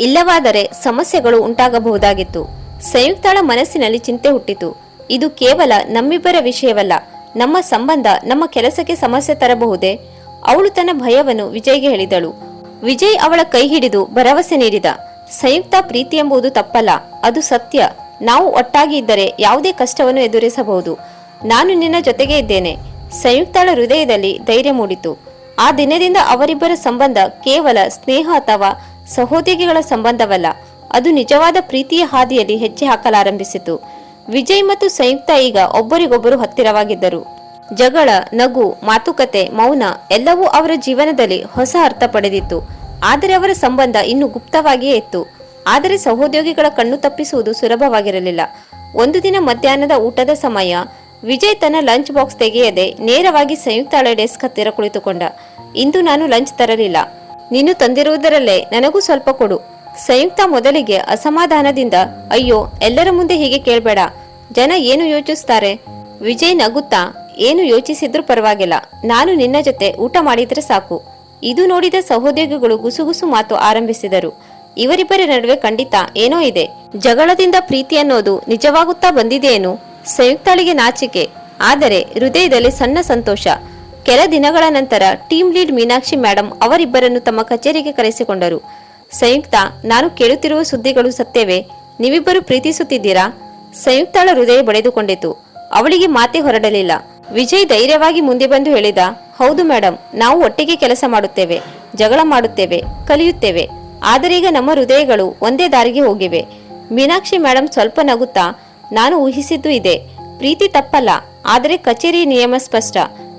[SPEAKER 1] ಇಲ್ಲವಾದರೆ ಸಮಸ್ಯೆಗಳು ಉಂಟಾಗಬಹುದಾಗಿತ್ತು. ಸಂಯುಕ್ತಳ ಮನಸ್ಸಿನಲ್ಲಿ ಚಿಂತೆ ಹುಟ್ಟಿತು. ಇದು ಕೇವಲ ನಮ್ಮಿಬ್ಬರ ವಿಷಯವಲ್ಲ, ನಮ್ಮ ಸಂಬಂಧ, ನಮ್ಮ ಕೆಲಸಕ್ಕೆ ಸಮಸ್ಯೆ ತರಬಹುದೇ? ಅವಳು ತನ್ನ ಭಯವನ್ನು ವಿಜಯ್ಗೆ ಹೇಳಿದಳು. ವಿಜಯ್ ಅವಳ ಕೈ ಹಿಡಿದು ಭರವಸೆ ನೀಡಿದ. ಸಂಯುಕ್ತ ಪ್ರೀತಿ ಎಂಬುದು ತಪ್ಪಲ್ಲ, ಅದು ಸತ್ಯ. ನಾವು ಒಟ್ಟಾಗಿ ಇದ್ದರೆ ಯಾವುದೇ ಕಷ್ಟವನ್ನು ಎದುರಿಸಬಹುದು. ನಾನು ನಿನ್ನ ಜೊತೆಗೆ ಇದ್ದೇನೆ. ಸಂಯುಕ್ತಳ ಹೃದಯದಲ್ಲಿ ಧೈರ್ಯ ಮೂಡಿತು. ಆ ದಿನದಿಂದ ಅವರಿಬ್ಬರ ಸಂಬಂಧ ಕೇವಲ ಸ್ನೇಹ ಅಥವಾ ಸಹೋದ್ಯೋಗಿಗಳ ಸಂಬಂಧವಲ್ಲ, ಅದು ನಿಜವಾದ ಪ್ರೀತಿಯ ಹಾದಿಯಲ್ಲಿ ಹೆಜ್ಜೆ ಹಾಕಲಾರಂಭಿಸಿತು. ವಿಜಯ್ ಮತ್ತು ಸಂಯುಕ್ತ ಈಗ ಒಬ್ಬರಿಗೊಬ್ಬರು ಹತ್ತಿರವಾಗಿದ್ದರು. ಜಗಳ, ನಗು, ಮಾತುಕತೆ, ಮೌನ ಎಲ್ಲವೂ ಅವರ ಜೀವನದಲ್ಲಿ ಹೊಸ ಅರ್ಥ ಪಡೆದಿತ್ತು. ಆದರೆ ಅವರ ಸಂಬಂಧ ಇನ್ನೂ ಗುಪ್ತವಾಗಿಯೇ ಇತ್ತು. ಆದರೆ ಸಹೋದ್ಯೋಗಿಗಳ ಕಣ್ಣು ತಪ್ಪಿಸುವುದು ಸುಲಭವಾಗಿರಲಿಲ್ಲ. ಒಂದು ದಿನ ಮಧ್ಯಾಹ್ನದ ಊಟದ ಸಮಯ, ವಿಜಯ್ ತನ್ನ ಲಂಚ್ ಬಾಕ್ಸ್ ತೆಗೆಯದೆ ನೇರವಾಗಿ ಸಂಯುಕ್ತಾಳ ಡೆಸ್ಕ್ ಹತ್ತಿರ ಕುಳಿತುಕೊಂಡ. ಇಂದು ನಾನು ಲಂಚ್ ತರಲಿಲ್ಲ. ನೀನು ತಂದಿರುವುದರಲ್ಲೇ ನನಗೂ ಸ್ವಲ್ಪ ಕೊಡು. ಸಂಯುಕ್ತ ಮೊದಲಿಗೆ ಅಸಮಾಧಾನದಿಂದ, ಅಯ್ಯೋ, ಎಲ್ಲರ ಮುಂದೆ ಹೀಗೆ ಕೇಳಬೇಡ. ಜನ ಏನು ಯೋಚಿಸ್ತಾರೆ? ವಿಜಯ್ ನಗುತ್ತಾ, ಏನು ಯೋಚಿಸಿದ್ರೂ ಪರವಾಗಿಲ್ಲ. ನಾನು ನಿನ್ನ ಜೊತೆ ಊಟ ಮಾಡಿದ್ರೆ ಸಾಕು. ಇದು ನೋಡಿದ ಸಹೋದ್ಯೋಗಿಗಳು ಗುಸುಗುಸು ಮಾತು ಆರಂಭಿಸಿದರು. ಇವರಿಬ್ಬರ ನಡುವೆ ಖಂಡಿತ ಏನೋ ಇದೆ. ಜಗಳದಿಂದ ಪ್ರೀತಿ ಅನ್ನೋದು ನಿಜವಾಗುತ್ತಾ ಬಂದಿದೆಯೇನು? ಸಂಯುಕ್ತಳಿಗೆ ನಾಚಿಕೆ. ಆದರೆ ಹೃದಯದಲ್ಲಿ ಸಣ್ಣ ಸಂತೋಷ. ಕೆಲ ದಿನಗಳ ನಂತರ ಟೀಮ್ ಲೀಡ್ ಮೀನಾಕ್ಷಿ ಮೇಡಂ ಅವರಿಬ್ಬರನ್ನು ತಮ್ಮ ಕಚೇರಿಗೆ ಕರೆಸಿಕೊಂಡರು. ಸಂಯುಕ್ತ, ನಾನು ಕೇಳುತ್ತಿರುವ ಸುದ್ದಿಗಳು ಸತ್ಯವೇ? ನೀವಿಬ್ಬರು ಪ್ರೀತಿಸುತ್ತಿದ್ದೀರಾ? ಸಂಯುಕ್ತಳ ಹೃದಯ ಬಡಿದುಕೊಂಡಿತು. ಅವಳಿಗೆ ಮಾತೆ ಹೊರಡಲಿಲ್ಲ. ವಿಜಯ್ ಧೈರ್ಯವಾಗಿ ಮುಂದೆ ಬಂದು ಹೇಳಿದ, ಹೌದು ಮೇಡಮ್ ನಾವು ಒಟ್ಟಿಗೆ ಕೆಲಸ ಮಾಡುತ್ತೇವೆ, ಜಗಳ ಮಾಡುತ್ತೇವೆ, ಕಲಿಯುತ್ತೇವೆ. ಆದರೆ ಈಗ ನಮ್ಮ ಹೃದಯಗಳು ಒಂದೇ ದಾರಿಗೆ ಹೋಗಿವೆ. ಮೀನಾಕ್ಷಿ ಮೇಡಮ್ ಸ್ವಲ್ಪ ನಗುತ್ತಾ, ನಾನು ಊಹಿಸಿದ್ದು ಇದೆ. ಪ್ರೀತಿ ತಪ್ಪಲ್ಲ, ಆದರೆ ಕಚೇರಿ ನಿಯಮ ಸ್ಪಷ್ಟ.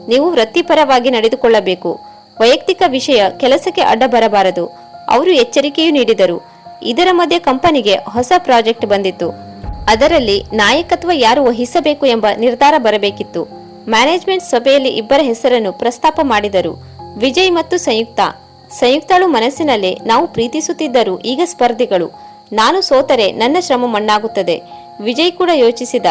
[SPEAKER 1] ನೀವು ವೃತ್ತಿಪರವಾಗಿ ನಡೆದುಕೊಳ್ಳಬೇಕು. ವೈಯಕ್ತಿಕ ವಿಷಯ ಕೆಲಸಕ್ಕೆ ಅಡ್ಡ ಬರಬಾರದು. ಅವರು ಎಚ್ಚರಿಕೆಯೂ ನೀಡಿದರು. ಇದರ ಮಧ್ಯೆ ಕಂಪನಿಗೆ ಹೊಸ ಪ್ರಾಜೆಕ್ಟ್ ಬಂದಿತ್ತು. ಅದರಲ್ಲಿ ನಾಯಕತ್ವ ಯಾರು ವಹಿಸಬೇಕು ಎಂಬ ನಿರ್ಧಾರ ಬರಬೇಕಿತ್ತು. ಮ್ಯಾನೇಜ್ಮೆಂಟ್ ಸಭೆಯಲ್ಲಿ ಇಬ್ಬರ ಹೆಸರನ್ನು ಪ್ರಸ್ತಾಪ ಮಾಡಿದರು. ವಿಜಯ್ ಮತ್ತು ಸಂಯುಕ್ತ. ಸಂಯುಕ್ತಳು ಮನಸ್ಸಿನಲ್ಲೇ ನಾವು ಪ್ರೀತಿಸುತ್ತಿದ್ದರು ಈಗ ಸ್ಪರ್ಧಿಗಳು. ನಾನು ಸೋತರೆ ನನ್ನ ಶ್ರಮ ಮಣ್ಣಾಗುತ್ತದೆ. ವಿಜಯ್ ಕೂಡ ಯೋಚಿಸಿದ.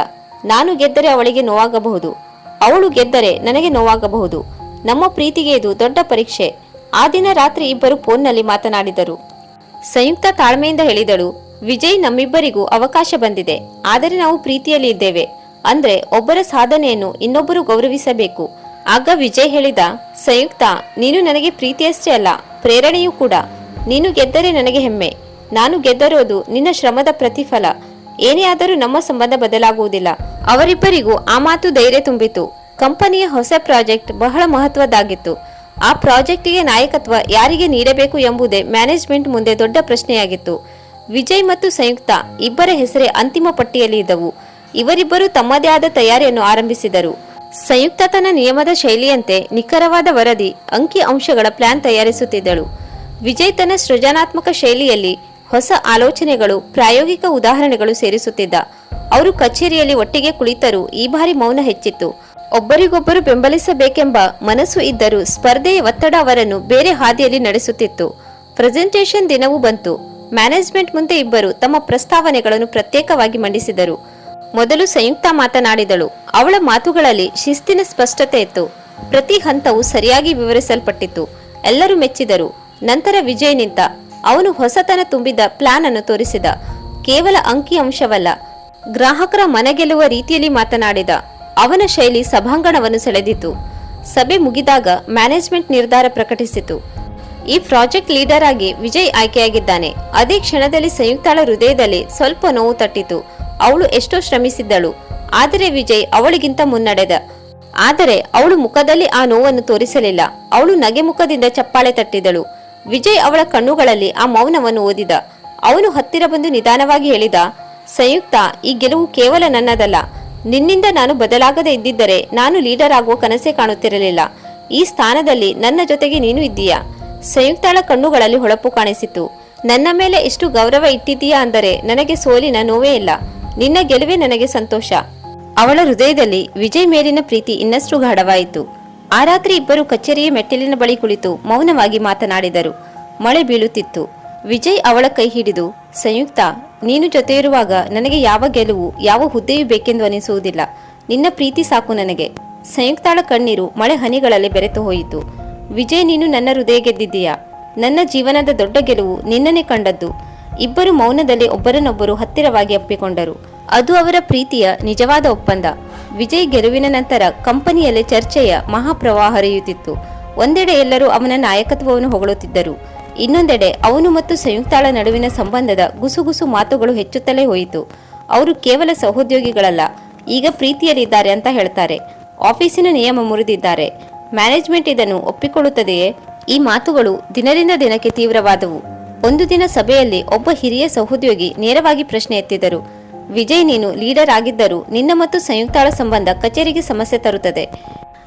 [SPEAKER 1] ನಾನು ಗೆದ್ದರೆ ಅವಳಿಗೆ ನೋವಾಗಬಹುದು. ಅವಳು ಗೆದ್ದರೆ ನನಗೆ ನೋವಾಗಬಹುದು. ನಮ್ಮ ಪ್ರೀತಿಗೆ ಇದು ದೊಡ್ಡ ಪರೀಕ್ಷೆ. ಆ ದಿನ ರಾತ್ರಿ ಇಬ್ಬರು ಫೋನ್ನಲ್ಲಿ ಮಾತನಾಡಿದರು. ಸಂಯುಕ್ತ ತಾಳ್ಮೆಯಿಂದ ಹೇಳಿದಳು, ವಿಜಯ್ ನಮ್ಮಿಬ್ಬರಿಗೂ ಅವಕಾಶ ಬಂದಿದೆ. ಆದರೆ ನಾವು ಪ್ರೀತಿಯಲ್ಲಿ ಇದ್ದೇವೆ. ಅಂದ್ರೆ ಒಬ್ಬರ ಸಾಧನೆಯನ್ನು ಇನ್ನೊಬ್ಬರು ಗೌರವಿಸಬೇಕು. ಆಗ ವಿಜಯ್ ಹೇಳಿದ, ಸಂಯುಕ್ತ, ನೀನು ನನಗೆ ಪ್ರೀತಿಯಷ್ಟೇ ಅಲ್ಲ, ಪ್ರೇರಣೆಯೂ ಕೂಡ. ನೀನು ಗೆದ್ದರೆ ನನಗೆ ಹೆಮ್ಮೆ. ನಾನು ಗೆದ್ದರೋದು ನಿನ್ನ ಶ್ರಮದ ಪ್ರತಿಫಲ. ಏನೇ ಆದರೂ ನಮ್ಮ ಸಂಬಂಧ ಬದಲಾಗುವುದಿಲ್ಲ. ಅವರಿಬ್ಬರಿಗೂ ಆ ಮಾತು ಧೈರ್ಯ ತುಂಬಿತು. ಕಂಪನಿಯ ಹೊಸ ಪ್ರಾಜೆಕ್ಟ್ ಬಹಳ ಮಹತ್ವದ್ದಾಗಿತ್ತು. ಆ ಪ್ರಾಜೆಕ್ಟಿಗೆ ನಾಯಕತ್ವ ಯಾರಿಗೆ ನೀಡಬೇಕು ಎಂಬುದೇ ಮ್ಯಾನೇಜ್ಮೆಂಟ್ ಮುಂದೆ ದೊಡ್ಡ ಪ್ರಶ್ನೆಯಾಗಿತ್ತು. ವಿಜಯ್ ಮತ್ತು ಸಂಯುಕ್ತ ಇಬ್ಬರ ಹೆಸರೇ ಅಂತಿಮ ಪಟ್ಟಿಯಲ್ಲಿ ಇದ್ದವು. ಇವರಿಬ್ಬರು ತಮ್ಮದೇ ಆದ ತಯಾರಿಯನ್ನು ಆರಂಭಿಸಿದರು. ಸಂಯುಕ್ತ ತನ್ನ ನಿಯಮದ ಶೈಲಿಯಂತೆ ನಿಖರವಾದ ವರದಿ, ಅಂಕಿ ಅಂಶಗಳ ಪ್ಲಾನ್ ತಯಾರಿಸುತ್ತಿದ್ದಳು. ವಿಜಯ್ ತನ್ನ ಸೃಜನಾತ್ಮಕ ಶೈಲಿಯಲ್ಲಿ ಹೊಸ ಆಲೋಚನೆಗಳು, ಪ್ರಾಯೋಗಿಕ ಉದಾಹರಣೆಗಳು ಸೇರಿಸುತ್ತಿದ್ದ. ಅವರು ಕಚೇರಿಯಲ್ಲಿ ಒಟ್ಟಿಗೆ ಕುಳಿತರೂ ಈ ಬಾರಿ ಮೌನ ಹೆಚ್ಚಿತ್ತು. ಒಬ್ಬರಿಗೊಬ್ಬರು ಬೆಂಬಲಿಸಬೇಕೆಂಬ ಮನಸ್ಸು ಇದ್ದರೂ ಸ್ಪರ್ಧೆಯ ಒತ್ತಡ ಅವರನ್ನು ಬೇರೆ ಹಾದಿಯಲ್ಲಿ ನಡೆಸುತ್ತಿತ್ತು. ಪ್ರೆಸೆಂಟೇಷನ್ ದಿನವೂ ಬಂತು. ಮ್ಯಾನೇಜ್ಮೆಂಟ್ ಮುಂದೆ ಇಬ್ಬರು ತಮ್ಮ ಪ್ರಸ್ತಾವನೆಗಳನ್ನು ಪ್ರತ್ಯೇಕವಾಗಿ ಮಂಡಿಸಿದರು. ಮೊದಲು ಸಂಯುಕ್ತ ಮಾತನಾಡಿದಳು. ಅವಳ ಮಾತುಗಳಲ್ಲಿ ಶಿಸ್ತಿನ ಸ್ಪಷ್ಟತೆ ಇತ್ತು. ಪ್ರತಿ ಹಂತವು ಸರಿಯಾಗಿ ವಿವರಿಸಲ್ಪಟ್ಟಿತ್ತು. ಎಲ್ಲರೂ ಮೆಚ್ಚಿದರು. ನಂತರ ವಿಜಯ್ ನಿಂತ. ಅವನು ಹೊಸತನ ತುಂಬಿದ ಪ್ಲಾನ್ ಅನ್ನು ತೋರಿಸಿದ. ಕೇವಲ ಅಂಕಿ ಅಂಶವಲ್ಲ. ಗ್ರಾಹಕರ ಮನಗೆಲ್ಲುವ ರೀತಿಯಲ್ಲಿ ಮಾತನಾಡಿದ. ಅವನ ಶೈಲಿ ಸಭಾಂಗಣವನ್ನು ಸೆಳೆದಿತು ಸಭೆ ಮುಗಿದಾಗ ಮ್ಯಾನೇಜ್ಮೆಂಟ್ ನಿರ್ಧಾರ ಪ್ರಕಟಿಸಿತು. ಈ ಪ್ರಾಜೆಕ್ಟ್ ಲೀಡರ್ ಆಗಿ ವಿಜಯ್ ಆಯ್ಕೆಯಾಗಿದ್ದಾನೆ. ಅದೇ ಕ್ಷಣದಲ್ಲಿ ಸಂಯುಕ್ತಾಳ ಹೃದಯದಲ್ಲಿ ಸ್ವಲ್ಪ ನೋವು ತಟ್ಟಿತು. ಅವಳು ಎಷ್ಟೋ ಶ್ರಮಿಸಿದ್ದಳು. ಆದರೆ ವಿಜಯ್ ಅವಳಿಗಿಂತ ಮುನ್ನಡೆದ. ಆದರೆ ಅವಳು ಮುಖದಲ್ಲಿ ಆ ನೋವನ್ನು ತೋರಿಸಲಿಲ್ಲ. ಅವಳು ನಗೆ ಮುಖದಿಂದ ಚಪ್ಪಾಳೆ ತಟ್ಟಿದಳು. ವಿಜಯ್ ಅವಳ ಕಣ್ಣುಗಳಲ್ಲಿ ಆ ಮೌನವನ್ನು ಓದಿದ. ಅವನು ಹತ್ತಿರ ಬಂದು ನಿಧಾನವಾಗಿ ಹೇಳಿದ, ಸಂಯುಕ್ತ, ಈ ಗೆಲುವು ಕೇವಲ ನನ್ನದಲ್ಲ. ನಿನ್ನಿಂದ ನಾನು ಬದಲಾಗದೇ ಇದ್ದಿದ್ದರೆ ನಾನು ಲೀಡರ್ ಆಗುವ ಕನಸೇ ಕಾಣುತ್ತಿರಲಿಲ್ಲ. ಈ ಸ್ಥಾನದಲ್ಲಿ ನನ್ನ ಜೊತೆಗೆ ನೀನು ಇದ್ದೀಯಾ? ಸಂಯುಕ್ತಾಳ ಕಣ್ಣುಗಳಲ್ಲಿ ಹೊಳಪು ಕಾಣಿಸಿತು. ನನ್ನ ಮೇಲೆ ಇಷ್ಟು ಗೌರವ ಇಟ್ಟಿದ್ದೀಯಾ ಅಂದರೆ ನನಗೆ ಸೋಲಿನ ನೋವೇ ಇಲ್ಲ. ನಿನ್ನ ಗೆಲುವೆ ನನಗೆ ಸಂತೋಷ. ಅವಳ ಹೃದಯದಲ್ಲಿ ವಿಜಯ್ ಮೇಲಿನ ಪ್ರೀತಿ ಇನ್ನಷ್ಟು ಗಾಢವಾಯಿತು. ಆ ರಾತ್ರಿ ಇಬ್ಬರು ಕಚೇರಿಯ ಮೆಟ್ಟಿಲಿನ ಬಳಿ ಕುಳಿತು ಮೌನವಾಗಿ ಮಾತನಾಡಿದರು. ಮಳೆ ಬೀಳುತ್ತಿತ್ತು. ವಿಜಯ್ ಅವಳ ಕೈ ಹಿಡಿದು, ಸಂಯುಕ್ತ, ನೀನು ಜೊತೆ ಇರುವಾಗ ನನಗೆ ಯಾವ ಗೆಲುವು, ಯಾವ ಹುದ್ದೆಯೂ ಬೇಕೆಂದು ಅನಿಸುವುದಿಲ್ಲ. ನಿನ್ನ ಪ್ರೀತಿ ಸಾಕು ನನಗೆ ಸಂಯುಕ್ತಾಳ ಕಣ್ಣೀರು ಮಳೆ ಹನಿಗಳಲ್ಲಿ ಬೆರೆತು ಹೋಯಿತು. ವಿಜಯ್, ನೀನು ನನ್ನ ಹೃದಯ ಗೆದ್ದಿದ್ದೀಯಾ? ನನ್ನ ಜೀವನದ ದೊಡ್ಡ ಗೆಲುವು ನಿನ್ನನೆ ಕಂಡದ್ದು. ಇಬ್ಬರು ಮೌನದಲ್ಲಿ ಒಬ್ಬರನ್ನೊಬ್ಬರು ಹತ್ತಿರವಾಗಿ ಅಪ್ಪಿಕೊಂಡರು ಅದು ಅವರ ಪ್ರೀತಿಯ ನಿಜವಾದ ಒಪ್ಪಂದ. ವಿಜಯ್ ಗೆಲುವಿನ ನಂತರ ಕಂಪನಿಯಲ್ಲಿ ಚರ್ಚೆಯ ಮಹಾಪ್ರವಾಹ ಹರಿಯುತ್ತಿತ್ತು. ಒಂದೆಡೆ ಎಲ್ಲರೂ ಅವನ ನಾಯಕತ್ವವನ್ನು ಹೊಗಳುತ್ತಿದ್ದರು. ಇನ್ನೊಂದೆಡೆ ಅವನು ಮತ್ತು ಸಂಯುಕ್ತಾಳ ನಡುವಿನ ಸಂಬಂಧದ ಗುಸುಗುಸು ಮಾತುಗಳು ಹೆಚ್ಚುತ್ತಲೇ ಹೋಯಿತು. ಅವರು ಕೇವಲ ಸಹೋದ್ಯೋಗಿಗಳಲ್ಲ, ಈಗ ಪ್ರೀತಿಯಲ್ಲಿದ್ದಾರೆ ಅಂತ ಹೇಳ್ತಾರೆ. ಆಫೀಸಿನ ನಿಯಮ ಮುರಿದಿದ್ದಾರೆ. ಮ್ಯಾನೇಜ್ಮೆಂಟ್ ಇದನ್ನು ಒಪ್ಪಿಕೊಳ್ಳುತ್ತದೆಯೇ? ಈ ಮಾತುಗಳು ದಿನದಿಂದ ದಿನಕ್ಕೆ ತೀವ್ರವಾದವು. ಒಂದು ದಿನ ಸಭೆಯಲ್ಲಿ ಒಬ್ಬ ಹಿರಿಯ ಸಹೋದ್ಯೋಗಿ ನೇರವಾಗಿ ಪ್ರಶ್ನೆ ಎತ್ತಿದರು. ವಿಜಯ್, ನೀನು ಲೀಡರ್ ಆಗಿದ್ದರೂ ನಿನ್ನ ಮತ್ತು ಸಂಯುಕ್ತಾಳ ಸಂಬಂಧ ಕಚೇರಿಗೆ ಸಮಸ್ಯೆ ತರುತ್ತದೆ.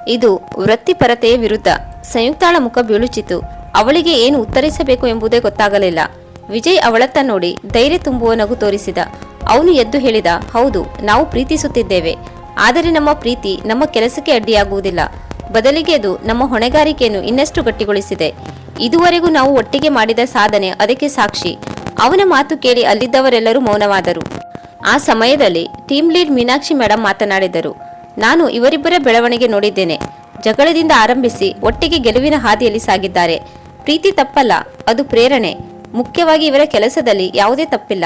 [SPEAKER 1] ಇದು ವೃತ್ತಿಪರತೆಯ ವಿರುದ್ಧ ಸಂಯುಕ್ತಾಳ ಮುಖ ಬೀಳುಚಿತು ಅವಳಿಗೆ ಏನು ಉತ್ತರಿಸಬೇಕು ಎಂಬುದೇ ಗೊತ್ತಾಗಲಿಲ್ಲ. ವಿಜಯ್ ಅವಳತ್ತ ನೋಡಿ ಧೈರ್ಯ ತುಂಬುವ ನಗು ತೋರಿಸಿದ. ಅವನು ಎದ್ದು ಹೇಳಿದ, ಹೌದು, ನಾವು ಪ್ರೀತಿಸುತ್ತಿದ್ದೇವೆ. ಆದರೆ ನಮ್ಮ ಪ್ರೀತಿ ನಮ್ಮ ಕೆಲಸಕ್ಕೆ ಅಡ್ಡಿಯಾಗುವುದಿಲ್ಲ. ಬದಲಿಗೆ ಅದು ನಮ್ಮ ಹೊಣೆಗಾರಿಕೆಯನ್ನು ಇನ್ನಷ್ಟು ಗಟ್ಟಿಗೊಳಿಸಿದೆ. ಇದುವರೆಗೂ ನಾವು ಒಟ್ಟಿಗೆ ಮಾಡಿದ ಸಾಧನೆ ಅದಕ್ಕೆ ಸಾಕ್ಷಿ. ಅವನ ಮಾತು ಕೇಳಿ ಅಲ್ಲಿದ್ದವರೆಲ್ಲರೂ ಮೌನವಾದರು. ಆ ಸಮಯದಲ್ಲಿ ಟೀಮ್ ಲೀಡ್ ಮೀನಾಕ್ಷಿ ಮೇಡಂ ಮಾತನಾಡಿದರು. ನಾನು ಇವರಿಬ್ಬರ ಬೆಳವಣಿಗೆ ನೋಡಿದ್ದೇನೆ. ಜಗಳದಿಂದ ಆರಂಭಿಸಿ ಒಟ್ಟಿಗೆ ಗೆಲುವಿನ ಹಾದಿಯಲ್ಲಿ ಸಾಗಿದ್ದಾರೆ. ಪ್ರೀತಿ ತಪ್ಪಲ್ಲ, ಅದು ಪ್ರೇರಣೆ. ಮುಖ್ಯವಾಗಿ ಇವರ ಕೆಲಸದಲ್ಲಿ ಯಾವುದೇ ತಪ್ಪಿಲ್ಲ.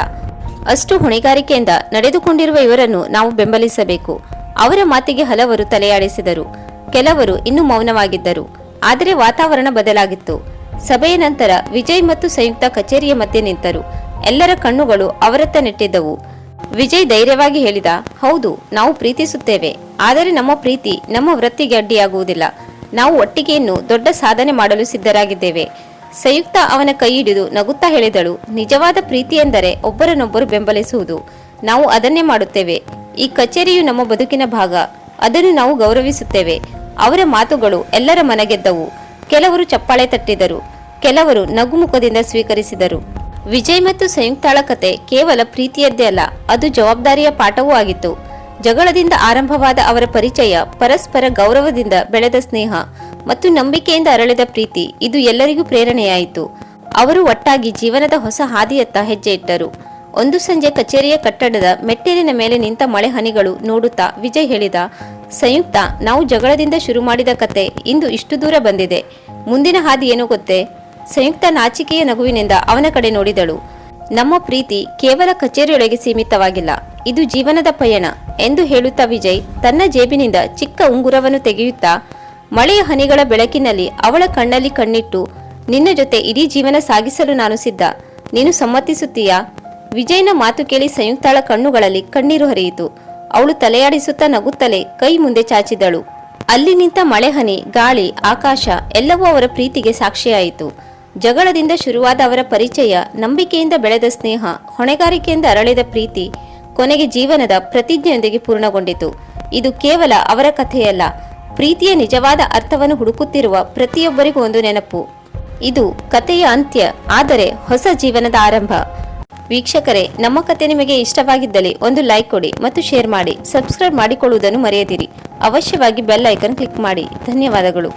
[SPEAKER 1] ಅಷ್ಟು ಹೊಣೆಗಾರಿಕೆಯಿಂದ ನಡೆದುಕೊಂಡಿರುವ ಇವರನ್ನು ನಾವು ಬೆಂಬಲಿಸಬೇಕು. ಅವರ ಮಾತಿಗೆ ಹಲವರು ತಲೆಯಾಡಿಸಿದರು. ಕೆಲವರು ಇನ್ನೂ ಮೌನವಾಗಿದ್ದರು. ಆದರೆ ವಾತಾವರಣ ಬದಲಾಗಿತ್ತು. ಸಭೆಯ ನಂತರ ವಿಜಯ್ ಮತ್ತು ಸಂಯುಕ್ತ ಕಚೇರಿಯ ಮಧ್ಯೆ ನಿಂತರು. ಎಲ್ಲರ ಕಣ್ಣುಗಳು ಅವರತ್ತ ನೆಟ್ಟಿದ್ದವು. ವಿಜಯ್ ಧೈರ್ಯವಾಗಿ ಹೇಳಿದ, ಹೌದು, ನಾವು ಪ್ರೀತಿಸುತ್ತೇವೆ. ಆದರೆ ನಮ್ಮ ಪ್ರೀತಿ ನಮ್ಮ ವೃತ್ತಿಗೆ ಅಡ್ಡಿಯಾಗುವುದಿಲ್ಲ. ನಾವು ಒಟ್ಟಿಗೆಯನ್ನು ದೊಡ್ಡ ಸಾಧನೆ ಮಾಡಲು ಸಿದ್ಧರಾಗಿದ್ದೇವೆ. ಸಂಯುಕ್ತ ಅವನ ಕೈ ಹಿಡಿದು ನಗುತ್ತಾ ಹೇಳಿದಳು, ನಿಜವಾದ ಪ್ರೀತಿ ಎಂದರೆ ಒಬ್ಬರನ್ನೊಬ್ಬರು ಬೆಂಬಲಿಸುವುದು. ನಾವು ಅದನ್ನೇ ಮಾಡುತ್ತೇವೆ. ಈ ಕಚೇರಿಯು ನಮ್ಮ ಬದುಕಿನ ಭಾಗ. ಅದನ್ನು ನಾವು ಗೌರವಿಸುತ್ತೇವೆ. ಅವರ ಮಾತುಗಳು ಎಲ್ಲರ ಮನಗೆದ್ದವು. ಕೆಲವರು ಚಪ್ಪಾಳೆ ತಟ್ಟಿದರು, ಕೆಲವರು ನಗುಮುಖದಿಂದ ಸ್ವೀಕರಿಸಿದರು. ವಿಜಯ್ ಮತ್ತು ಸಂಯುಕ್ತಾಳ ಕತೆ ಕೇವಲ ಪ್ರೀತಿಯದ್ದೇ ಅಲ್ಲ, ಅದು ಜವಾಬ್ದಾರಿಯ ಪಾಠವೂ ಆಗಿತ್ತು. ಜಗಳದಿಂದ ಆರಂಭವಾದ ಅವರ ಪರಿಚಯ, ಪರಸ್ಪರ ಗೌರವದಿಂದ ಬೆಳೆದ ಸ್ನೇಹ ಮತ್ತು ನಂಬಿಕೆಯಿಂದ ಅರಳಿದ ಪ್ರೀತಿ, ಇದು ಎಲ್ಲರಿಗೂ ಪ್ರೇರಣೆಯಾಯಿತು. ಅವರು ಒಟ್ಟಾಗಿ ಜೀವನದ ಹೊಸ ಹಾದಿಯತ್ತ ಹೆಜ್ಜೆ ಇಟ್ಟರು. ಒಂದು ಸಂಜೆ ಕಚೇರಿಯ ಕಟ್ಟಡದ ಮೆಟ್ಟಿಲಿನ ಮೇಲೆ ನಿಂತ ಮಳೆ ಹನಿಗಳು ನೋಡುತ್ತಾ ವಿಜಯ್ ಹೇಳಿದ, ಸಂಯುಕ್ತ, ನಾವು ಜಗಳದಿಂದ ಶುರು ಮಾಡಿದ ಕತೆ ಇಂದು ಇಷ್ಟು ದೂರ ಬಂದಿದೆ. ಮುಂದಿನ ಹಾದಿ ಏನು ಗೊತ್ತೇ? ಸಂಯುಕ್ತ ನಾಚಿಕೆಯ ನಗುವಿನಿಂದ ಅವನ ಕಡೆ ನೋಡಿದಳು. ನಮ್ಮ ಪ್ರೀತಿ ಕೇವಲ ಕಚೇರಿಯೊಳಗೆ ಸೀಮಿತವಾಗಿಲ್ಲ. ಇದು ಜೀವನದ ಪಯಣ ಎಂದು ಹೇಳುತ್ತಾ ವಿಜಯ್ ತನ್ನ ಜೇಬಿನಿಂದ ಚಿಕ್ಕ ಉಂಗುರವನ್ನು ತೆಗೆಯುತ್ತಾ, ಮಳೆಯ ಹನಿಗಳ ಬೆಳಕಿನಲ್ಲಿ ಅವಳ ಕಣ್ಣಲ್ಲಿ ಕಣ್ಣಿಟ್ಟು, ನಿನ್ನ ಜೊತೆ ಇಡೀ ಜೀವನ ಸಾಗಿಸಲು ನಾನು ಸಿದ್ಧ. ನೀನು ಸಮ್ಮತಿಸುತ್ತೀಯಾ? ವಿಜಯ್ನ ಮಾತು ಕೇಳಿ ಸಂಯುಕ್ತಾಳ ಕಣ್ಣುಗಳಲ್ಲಿ ಕಣ್ಣೀರು ಹರಿಯಿತು. ಅವಳು ತಲೆಯಾಡಿಸುತ್ತಾ ನಗುತ್ತಲೇ ಕೈ ಮುಂದೆ ಚಾಚಿದಳು. ಅಲ್ಲಿ ನಿಂತ ಮಳೆಹನಿ ಗಾಳಿ, ಆಕಾಶ ಎಲ್ಲವೂ ಅವರ ಪ್ರೀತಿಗೆ ಸಾಕ್ಷಿಯಾಯಿತು. ಜಗಳದಿಂದ ಶುರುವಾದ ಅವರ ಪರಿಚಯ, ನಂಬಿಕೆಯಿಂದ ಬೆಳೆದ ಸ್ನೇಹ, ಹೊಣೆಗಾರಿಕೆಯಿಂದ ಅರಳಿದ ಪ್ರೀತಿ, ಕೊನೆಗೆ ಜೀವನದ ಪ್ರತಿಜ್ಞೆಯೊಂದಿಗೆ ಪೂರ್ಣಗೊಂಡಿತು. ಇದು ಕೇವಲ ಅವರ ಕಥೆಯಲ್ಲ, ಪ್ರೀತಿಯ ನಿಜವಾದ ಅರ್ಥವನ್ನು ಹುಡುಕುತ್ತಿರುವ ಪ್ರತಿಯೊಬ್ಬರಿಗೂ ಒಂದು ನೆನಪು. ಇದು ಕಥೆಯ ಅಂತ್ಯ, ಆದರೆ ಹೊಸ ಜೀವನದ ಆರಂಭ. ವೀಕ್ಷಕರೇ, ನಮ್ಮ ಕತೆ ನಿಮಗೆ ಇಷ್ಟವಾಗಿದ್ದಲ್ಲಿ ಒಂದು ಲೈಕ್ ಕೊಡಿ ಮತ್ತು ಶೇರ್ ಮಾಡಿ, ಸಬ್ಸ್ಕ್ರೈಬ್ ಮಾಡಿಕೊಳ್ಳುವುದನ್ನು ಮರೆಯದಿರಿ. ಅವಶ್ಯವಾಗಿ ಬೆಲ್ ಐಕನ್ ಕ್ಲಿಕ್ ಮಾಡಿ. ಧನ್ಯವಾದಗಳು.